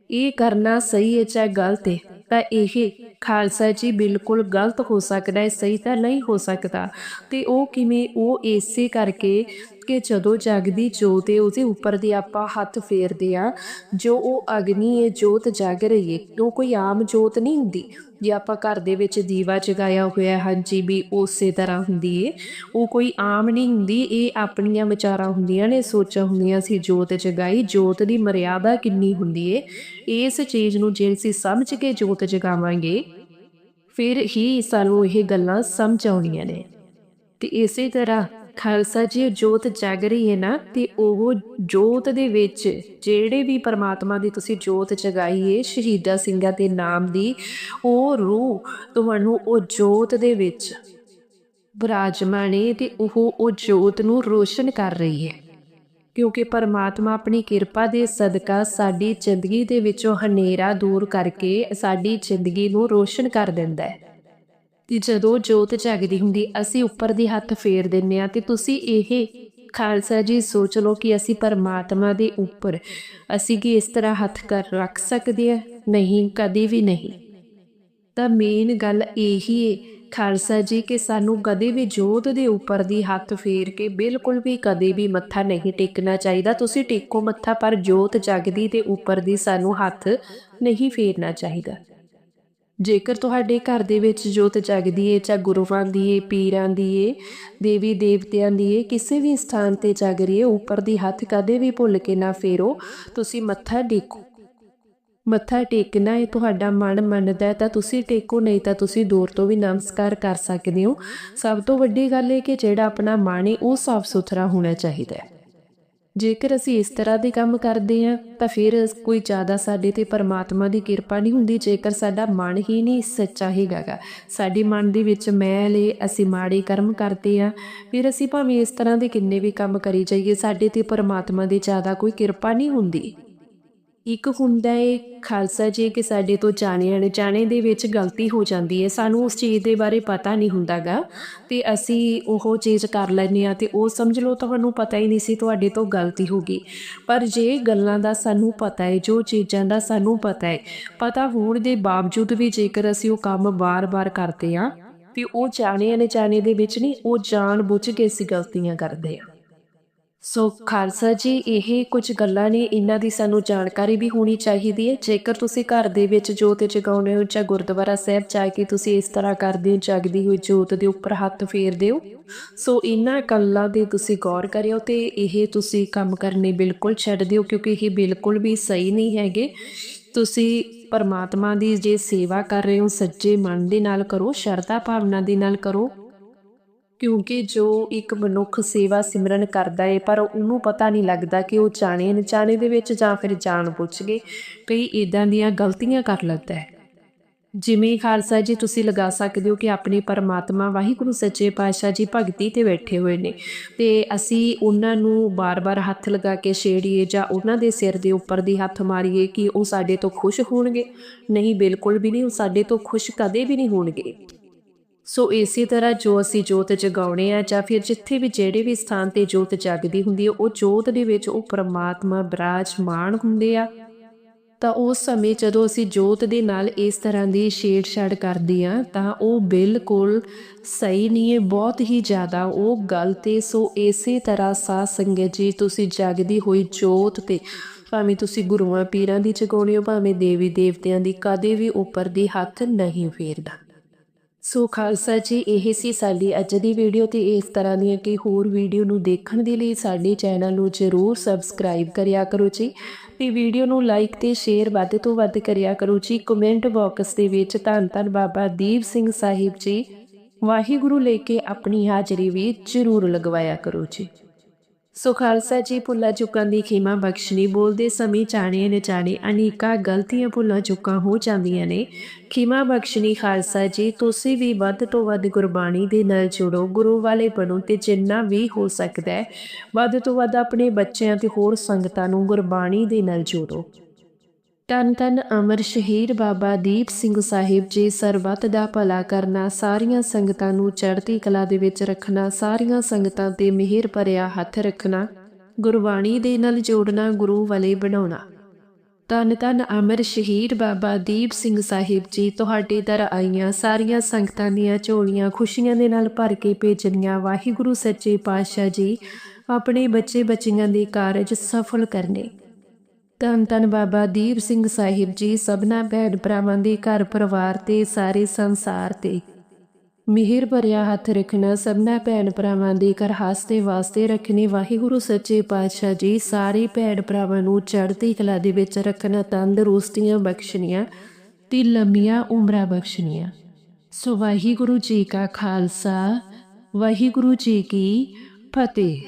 ਇਹ ਕਰਨਾ ਸਹੀ ਹੈ ਚਾਹੇ ਗਲਤ ਹੈ ਤਾਂ ਇਹ ਖਾਲਸਾ ਜੀ ਬਿਲਕੁਲ ਗਲਤ ਹੋ ਸਕਦਾ ਹੈ ਸਹੀ ਤਾਂ ਨਹੀਂ ਹੋ ਸਕਦਾ। ਤੇ ਉਹ ਕਿਵੇਂ ਉਹ ਏਸੇ ਕਰਕੇ ਕਿ ਜਦੋਂ ਜਗਦੀ ਜੋਤ ਹੈ ਉਹਦੇ ਉੱਪਰ ਦੀ ਆਪਾਂ ਹੱਥ ਫੇਰਦੇ ਆ, ਜੋ ਉਹ ਅਗਨੀ ਹੈ ਜੋਤ ਜਗ ਰਹੀ ਹੈ ਉਹ ਕੋਈ ਆਮ ਜੋਤ ਨਹੀਂ ਹੁੰਦੀ। ਜੇ ਆਪਾਂ ਘਰ ਦੇ ਵਿੱਚ ਦੀਵਾ ਜਗਾਇਆ ਹੋਇਆ ਹਾਂਜੀ ਵੀ ਉਸੇ ਤਰ੍ਹਾਂ ਹੁੰਦੀ ਏ। ਉਹ ਕੋਈ ਆਮ ਨਹੀਂ ਹੁੰਦੀ, ਇਹ ਆਪਣੀਆਂ ਵਿਚਾਰਾਂ ਹੁੰਦੀਆਂ ਨੇ, ਸੋਚਾਂ ਹੁੰਦੀਆਂ ਸੀ, ਜੋਤ ਜਗਾਈ, ਜੋਤ ਦੀ ਮਰਿਆਦਾ ਕਿੰਨੀ ਹੁੰਦੀ ਏ। ਇਸ ਚੀਜ਼ ਨੂੰ ਜੇ ਅਸੀਂ ਸਮਝ ਕੇ ਜੋਤ ਜਗਾਵਾਂਗੇ, ਫਿਰ ਹੀ ਸਾਨੂੰ ਇਹ ਗੱਲਾਂ ਸਮਝ ਆਉਣੀਆਂ ਨੇ। ਤੇ ਇਸੇ ਤਰ੍ਹਾਂ ਖਾਲਸਾ ਜੀ ਜੋਤ ਜਗ ਰਹੀ ਹੈ ਨਾ, ਤੇ ਉਹ ਜੋਤ ਦੇ ਵਿੱਚ ਜਿਹੜੇ ਵੀ ਪਰਮਾਤਮਾ ਦੀ ਤੁਸੀਂ ਜੋਤ ਜਗਾਈ ਹੈ ਸ਼ਹੀਦਾ ਸਿੰਘਾਂ ਦੇ ਨਾਮ ਦੀ, ਉਹ ਰੂਹ ਤੁਹਾਨੂੰ ਉਹ ਜੋਤ ਦੇ ਵਿੱਚ ਬਿਰਾਜਮਾਨ ਹੈ ਤੇ ਉਹ ਉਹ ਜੋਤ ਨੂੰ ਰੋਸ਼ਨ ਕਰ ਰਹੀ ਹੈ ਕਿਉਂਕਿ ਪਰਮਾਤਮਾ ਆਪਣੀ ਕਿਰਪਾ ਦੇ ਸਦਕਾ ਸਾਡੀ ਜ਼ਿੰਦਗੀ ਦੇ ਵਿੱਚੋਂ ਹਨੇਰਾ ਦੂਰ ਕਰਕੇ ਸਾਡੀ ਜ਼ਿੰਦਗੀ ਨੂੰ ਰੋਸ਼ਨ ਕਰ ਦਿੰਦਾ ਹੈ ਤੇ ਜਦੋਂ ਜੋਤ ਜਗਦੀ ਹੁੰਦੀ, ਅਸੀਂ ਉੱਪਰ ਦੀ ਹੱਥ ਫੇਰ ਦਿੰਨੇ ਆ ਤੇ ਤੁਸੀਂ ਇਹ ਖਾਲਸਾ ਜੀ ਸੋਚ ਲਓ ਕਿ ਅਸੀਂ ਪਰਮਾਤਮਾ ਦੇ ਉੱਪਰ ਅਸੀਂ ਕੀ ਇਸ ਤਰ੍ਹਾਂ ਹੱਥ ਕਰ ਰੱਖ ਸਕਦੇ ਆ ਨਹੀਂ, ਕਦੀ ਵੀ ਨਹੀਂ। ਤਾਂ ਮੇਨ ਗੱਲ ਇਹੀ ਹੈ ਖਾਲਸਾ ਜੀ ਕਿ ਸਾਨੂੰ ਕਦੇ ਵੀ ਜੋਤ ਦੇ ਉੱਪਰ ਦੀ ਹੱਥ ਫੇਰ ਕੇ ਬਿਲਕੁਲ ਵੀ ਕਦੇ ਵੀ ਮੱਥਾ ਨਹੀਂ ਟੇਕਣਾ ਚਾਹੀਦਾ। ਤੁਸੀਂ ਟੇਕੋ ਮੱਥਾ ਪਰ ਜੋਤ ਜਗਦੀ ਦੇ ਉੱਪਰ ਦੀ ਸਾਨੂੰ ਹੱਥ ਨਹੀਂ ਫੇਰਨਾ ਚਾਹੀਦਾ। ਜੇਕਰ ਤੁਹਾਡੇ ਘਰ ਦੇ ਵਿੱਚ ਜੋਤ ਜਗਦੀ ਏ ਜਾਂ ਗੁਰੂਆਂ ਦੀ ਏ, ਪੀਰਾਂ ਦੀ ਏ, ਦੇਵੀ ਦੇਵਤਿਆਂ ਦੀ ਏ, ਕਿਸੇ ਵੀ ਸਥਾਨ ਤੇ ਜਗ ਰਹੀ ਏ, ਉੱਪਰ ਦੀ ਹੱਥ ਕਦੇ ਵੀ ਭੁੱਲ ਕੇ ਨਾ ਫੇਰੋ। ਤੁਸੀਂ ਮੱਥਾ ਟੇਕੋ। ਮੱਥਾ ਟੇਕਣਾ ਇਹ ਤੁਹਾਡਾ ਮਨ ਮੰਨਦਾ ਤਾਂ ਤੁਸੀਂ ਟੇਕੋ, ਨਹੀਂ ਤਾਂ ਤੁਸੀਂ ਦੂਰ ਤੋਂ ਵੀ ਨਮਸਕਾਰ ਕਰ ਸਕਦੇ ਹੋ। ਸਭ ਤੋਂ ਵੱਡੀ ਗੱਲ ਇਹ ਕਿ ਜਿਹੜਾ ਆਪਣਾ ਮਨ ਏ, ਉਹ ਸਾਫ਼ ਸੁਥਰਾ ਹੋਣਾ ਚਾਹੀਦਾ ਹੈ ਜੇਕਰ ਅਸੀਂ ਇਸ ਤਰ੍ਹਾਂ ਦੇ ਕੰਮ ਕਰਦੇ ਹਾਂ, ਤਾਂ ਫਿਰ ਕੋਈ ਜ਼ਿਆਦਾ ਸਾਡੇ ਤੇ ਪਰਮਾਤਮਾ ਦੀ ਕਿਰਪਾ ਨਹੀਂ ਹੁੰਦੀ, ਜੇਕਰ ਸਾਡਾ ਮਨ ਹੀ ਨਹੀਂ ਸੱਚਾ ਹੈਗਾਗਾ। ਸਾਡੀ ਮਨ ਦੇ ਵਿੱਚ ਮੈਲ ਏ, ਅਸੀਂ ਮਾੜੇ ਕਰਮ ਕਰਦੇ ਆ ਫਿਰ ਅਸੀਂ ਭਾਵੇਂ ਇਸ ਤਰ੍ਹਾਂ ਦੇ ਕਿੰਨੇ ਵੀ ਕੰਮ ਕਰੀ ਜਾਈਏ, ਸਾਡੇ ਤੇ ਪਰਮਾਤਮਾ ਦੀ ਜ਼ਿਆਦਾ ਕੋਈ ਕਿਰਪਾ ਨਹੀਂ ਹੁੰਦੀ। ਇੱਕ ਹੁੰਦਾ ਏ, ਖਾਲਸਾ ਜੀ ਕਿ ਸਾਡੇ ਤੋਂ ਜਾਣੇ ਅਣਜਾਣੇ ਦੇ ਵਿੱਚ ਗਲਤੀ ਹੋ ਜਾਂਦੀ ਹੈ ਸਾਨੂੰ ਉਸ ਚੀਜ਼ ਦੇ ਬਾਰੇ ਪਤਾ ਨਹੀਂ ਹੁੰਦਾਗਾ। ਤੇ ਅਸੀਂ ਉਹ ਚੀਜ਼ ਕਰ ਲੈਂਦੇ ਆ ਤੇ ਉਹ ਸਮਝ ਲਓ, ਤੁਹਾਨੂੰ ਪਤਾ ਹੀ ਨਹੀਂ ਸੀ ਤੁਹਾਡੇ ਤੋਂ ਗਲਤੀ ਹੋ ਗਈ। ਪਰ ਜੇ ਗੱਲਾਂ ਦਾ ਸਾਨੂੰ ਪਤਾ ਹੈ ਜੋ ਚੀਜ਼ਾਂ ਦਾ ਸਾਨੂੰ ਪਤਾ ਹੈ ਪਤਾ ਹੋਣ ਦੇ ਬਾਵਜੂਦ ਵੀ ਜੇਕਰ ਅਸੀਂ ਉਹ ਕੰਮ ਬਾਰ-ਬਾਰ ਕਰਦੇ ਆ ਤੇ ਉਹ ਜਾਣੇ ਅਣਜਾਣੇ ਦੇ ਵਿੱਚ ਨਹੀਂ, ਉਹ ਜਾਣ ਬੁੱਝ ਕੇ ਅਸੀਂ ਗਲਤੀਆਂ ਕਰਦੇ ਆ ਸੋ ਖਾਲਸਾ ਜੀ, ਇਹ ਕੁਝ ਗੱਲਾਂ ਨੇ, ਇਹਨਾਂ ਦੀ ਸਾਨੂੰ ਜਾਣਕਾਰੀ ਵੀ ਹੋਣੀ ਚਾਹੀਦੀ ਹੈ। ਜੇਕਰ ਤੁਸੀਂ ਘਰ ਦੇ ਵਿੱਚ ਜੋਤ ਜਗਾਉਂਦੇ ਹੋ ਜਾਂ ਗੁਰਦੁਆਰਾ ਸਾਹਿਬ ਜਾ ਕੇ ਤੁਸੀਂ ਇਸ ਤਰ੍ਹਾਂ ਕਰਦੇ ਹੋ, ਜਗਦੀ ਹੋਈ ਜੋਤ ਦੇ ਉੱਪਰ ਹੱਥ ਫੇਰਦੇ ਹੋ ਸੋ ਇਹਨਾਂ ਗੱਲਾਂ ਦੇ ਤੁਸੀਂ ਗੌਰ ਕਰਿਓ ਤੇ ਇਹ ਤੁਸੀਂ ਕੰਮ ਕਰਨੇ ਬਿਲਕੁਲ ਛੱਡ ਦਿਓ, ਕਿਉਂਕਿ ਇਹ ਬਿਲਕੁਲ ਵੀ ਸਹੀ ਨਹੀਂ ਹੈਗੇ। ਤੁਸੀਂ ਪਰਮਾਤਮਾ ਦੀ ਜੇ ਸੇਵਾ ਕਰ ਰਹੇ ਹੋ, ਸੱਚੇ ਮਨ ਦੇ ਨਾਲ ਕਰੋ, ਸ਼ਰਧਾ ਭਾਵਨਾ ਦੇ ਨਾਲ ਕਰੋ। ਕਿਉਂਕਿ ਜੋ ਇੱਕ ਮਨੁੱਖ ਸੇਵਾ ਸਿਮਰਨ ਕਰਦਾ ਏ, ਪਰ ਉਹਨੂੰ ਪਤਾ ਨਹੀਂ ਲੱਗਦਾ ਕਿ ਉਹ ਜਾਣੇ ਅਣਜਾਣੇ ਦੇ ਵਿੱਚ ਜਾਂ ਫਿਰ ਜਾਣ ਪੁੱਛ ਕੇ ਕਈ ਇਦਾਂ ਦੀਆਂ ਗਲਤੀਆਂ ਕਰ ਲੈਂਦਾ ਹੈ ਜਿਵੇਂ ਖਾਲਸਾ ਜੀ, ਤੁਸੀਂ ਲਗਾ ਸਕਦੇ ਹੋ ਕਿ ਆਪਣੇ ਪਰਮਾਤਮਾ, ਵਾਹਿਗੁਰੂ, ਸੱਚੇ ਪਾਤਸ਼ਾਹ ਜੀ ਭਗਤੀ ਤੇ ਬੈਠੇ ਹੋਏ ਨੇ। ਤੇ ਅਸੀਂ ਉਹਨਾਂ ਨੂੰ ਬਾਰ-ਬਾਰ ਹੱਥ ਲਗਾ ਕੇ ਛੇੜੀਏ ਜਾਂ ਉਹਨਾਂ ਦੇ ਸਿਰ ਦੇ ਉੱਪਰ ਦੀ ਹੱਥ ਮਾਰੀਏ ਕਿ ਉਹ ਸਾਡੇ ਤੋਂ ਖੁਸ਼ ਹੋਣਗੇ। ਨਹੀਂ, ਬਿਲਕੁਲ ਵੀ ਨਹੀਂ, ਉਹ ਸਾਡੇ ਤੋਂ ਖੁਸ਼ ਕਦੇ ਵੀ ਨਹੀਂ ਹੋਣਗੇ। ਸੋ ਇਸੇ ਤਰ੍ਹਾਂ ਜੋ ਅਸੀਂ ਜੋਤ ਜਗਾਉਣੇ ਆ ਜਾਂ ਫਿਰ ਜਿੱਥੇ ਵੀ ਜਿਹੜੇ ਵੀ ਸਥਾਨ ਤੇ ਜੋਤ ਜਗਦੀ ਹੁੰਦੀ ਹੈ, ਉਹ ਜੋਤ ਦੇ ਵਿੱਚ ਉਹ ਪ੍ਰਮਾਤਮਾ ਬਿਰਾਜਮਾਨ ਹੁੰਦੇ ਆ। ਤਾਂ ਉਸ ਸਮੇਂ ਜਦੋਂ ਅਸੀਂ ਜੋਤ ਦੇ ਨਾਲ ਇਸ ਤਰ੍ਹਾਂ ਦੀ ਛੇੜਛਾੜ ਕਰਦੇ ਆ, ਤਾਂ ਉਹ ਬਿਲਕੁਲ ਸਹੀ ਨਹੀਂ ਹੈ, ਬਹੁਤ ਹੀ ਜ਼ਿਆਦਾ ਉਹ ਗਲਤ ਹੈ ਸੋ ਇਸੇ ਤਰ੍ਹਾਂ ਸਾਧ ਸੰਗਤ ਜੀ, ਤੁਸੀਂ ਜਗਦੀ ਹੋਈ ਜੋਤ ਤੇ, ਭਾਵੇਂ ਤੁਸੀਂ ਗੁਰੂਆਂ ਪੀਰਾਂ ਦੀ ਜਗਾਉਣੀ ਹੋ, ਭਾਵੇਂ ਦੇਵੀ ਦੇਵਤਿਆਂ ਦੀ, ਕਦੇ ਵੀ ਉੱਪਰ ਦੀ ਹੱਥ ਨਹੀਂ ਫੇਰਦਾ। ਸੋ ਖਾਲਸਾ ਜੀ, ਇਹ ਸੀ ਸਾਡੀ ਅੱਜ ਦੀ ਵੀਡੀਓ ਤੇ ਇਸ ਤਰ੍ਹਾਂ ਦੀਆਂ ਕਈ ਹੋਰ ਵੀਡੀਓ ਨੂੰ ਦੇਖਣ ਦੇ ਲਈ ਸਾਡੇ ਚੈਨਲ ਨੂੰ ਜ਼ਰੂਰ ਸਬਸਕ੍ਰਾਈਬ ਕਰਿਆ ਕਰੋ ਜੀ ਤੇ ਵੀਡੀਓ ਨੂੰ ਲਾਈਕ ਤੇ ਸ਼ੇਅਰ ਵੱਧ ਤੋਂ ਵੱਧ ਕਰਿਆ ਕਰੋ ਜੀ। ਕਮੈਂਟ ਬਾਕਸ ਦੇ ਵਿੱਚ ਧੰਨ ਧੰਨ ਬਾਬਾ ਦੀਪ ਸਿੰਘ ਸਾਹਿਬ ਜੀ, ਵਾਹਿਗੁਰੂ ਲੈ ਕੇ ਆਪਣੀ ਹਾਜ਼ਰੀ ਵੀ ਜ਼ਰੂਰ ਲਗਵਾਇਆ ਕਰੋ ਜੀ। ਸੋ ਖਾਲਸਾ ਜੀ, ਭੁੱਲਾ ਚੁੱਕਾਂ ਦੀ ਖਿਮਾ ਬਖਸ਼ਣੀ, ਬੋਲਦੇ ਸਮੇਂ ਜਾਣੇ ਅਣਜਾਣੇ ਅਨੇਕਾਂ ਗਲਤੀਆਂ ਭੁੱਲਾਂ ਚੁੱਕਾਂ ਹੋ ਜਾਂਦੀਆਂ ਨੇ। ਖਿਮਾ ਬਖਸ਼ਣੀ ਖਾਲਸਾ ਜੀ, ਤੁਸੀਂ ਵੀ ਵੱਧ ਤੋਂ ਵੱਧ ਗੁਰਬਾਣੀ ਦੇ ਨਾਲ ਜੁੜੋ, ਗੁਰੂ ਵਾਲੇ ਬਣੋ ਤੇ ਜਿੰਨਾ ਵੀ ਹੋ ਸਕਦਾ ਹੈ, ਵੱਧ ਤੋਂ ਵੱਧ ਆਪਣੇ ਬੱਚਿਆਂ ਤੇ ਹੋਰ ਸੰਗਤਾਂ ਨੂੰ ਗੁਰਬਾਣੀ ਦੇ ਨਾਲ ਜੋੜੋ। ਤਨ ਤਨ ਅਮਰ ਸ਼ਹੀਦ ਬਾਬਾ ਦੀਪ ਸਿੰਘ ਸਾਹਿਬ ਜੀ ਸਰਬੱਤ ਦਾ ਭਲਾ ਕਰਨਾ, ਸਾਰੀਆਂ ਸੰਗਤਾਂ ਨੂੰ ਚੜ੍ਹਦੀ ਕਲਾ ਦੇ ਵਿੱਚ ਰੱਖਣਾ, ਸਾਰੀਆਂ ਸੰਗਤਾਂ ਤੇ ਮਿਹਰ ਭਰਿਆ ਹੱਥ ਰੱਖਣਾ, ਗੁਰਬਾਣੀ ਦੇ ਨਾਲ ਜੋੜਨਾ, ਗੁਰੂ ਵਾਲੇ ਬਣਾਉਣਾ। ਤਨ ਤਨ ਅਮਰ ਸ਼ਹੀਦ ਬਾਬਾ ਦੀਪ ਸਿੰਘ ਸਾਹਿਬ ਜੀ, ਤੁਹਾਡੇ ਦਰ ਆਈਆਂ ਸਾਰੀਆਂ ਸੰਗਤਾਂ ਦੀਆਂ ਝੋਲੀਆਂ ਖੁਸ਼ੀਆਂ ਦੇ ਨਾਲ ਭਰ ਕੇ ਭੇਜਣੀਆਂ। ਵਾਹਿਗੁਰੂ ਸੱਚੇ ਪਾਤਸ਼ਾਹ ਜੀ, ਆਪਣੇ ਬੱਚੇ ਬੱਚੀਆਂ ਦੇ ਕਾਰਜ ਸਫਲ ਕਰਨੇ। ਧੰਨ ਧੰਨ ਬਾਬਾ ਦੀਪ ਸਿੰਘ ਸਾਹਿਬ ਜੀ, ਸਭਨਾ ਭੈਣ ਭਰਾਵਾਂ ਦੇ ਘਰ ਪਰਿਵਾਰ ਤੇ ਸਾਰੇ ਸੰਸਾਰ ਤੇ। ਮਿਹਰ ਭਰਿਆ ਹੱਥ ਰੱਖਣਾ ਸਭਨਾ ਭੈਣ ਭਰਾਵਾਂ ਦੇ ਘਰ ਹਾਸਤੇ ਵਾਸਤੇ ਰੱਖਣੀ, ਵਾਹਿਗੁਰੂ ਸੱਚੇ ਪਾਤਸ਼ਾਹ ਜੀ, ਸਾਰੇ ਭੈਣ ਭਰਾਵਾਂ ਨੂੰ ਚੜ੍ਹਦੀ ਕਲਾ ਦੇ ਵਿੱਚ ਰੱਖਣਾ, ਤੰਦਰੁਸਤੀਆਂ ਬਖਸ਼ਣੀਆਂ ਤੇ ਲੰਮੀਆਂ ਉਮਰਾਂ ਬਖਸ਼ਣੀਆਂ। ਸੋ ਵਾਹਿਗੁਰੂ ਜੀ ਕਾ ਖਾਲਸਾ, ਵਾਹਿਗੁਰੂ ਜੀ ਕੀ ਫਤਿਹ।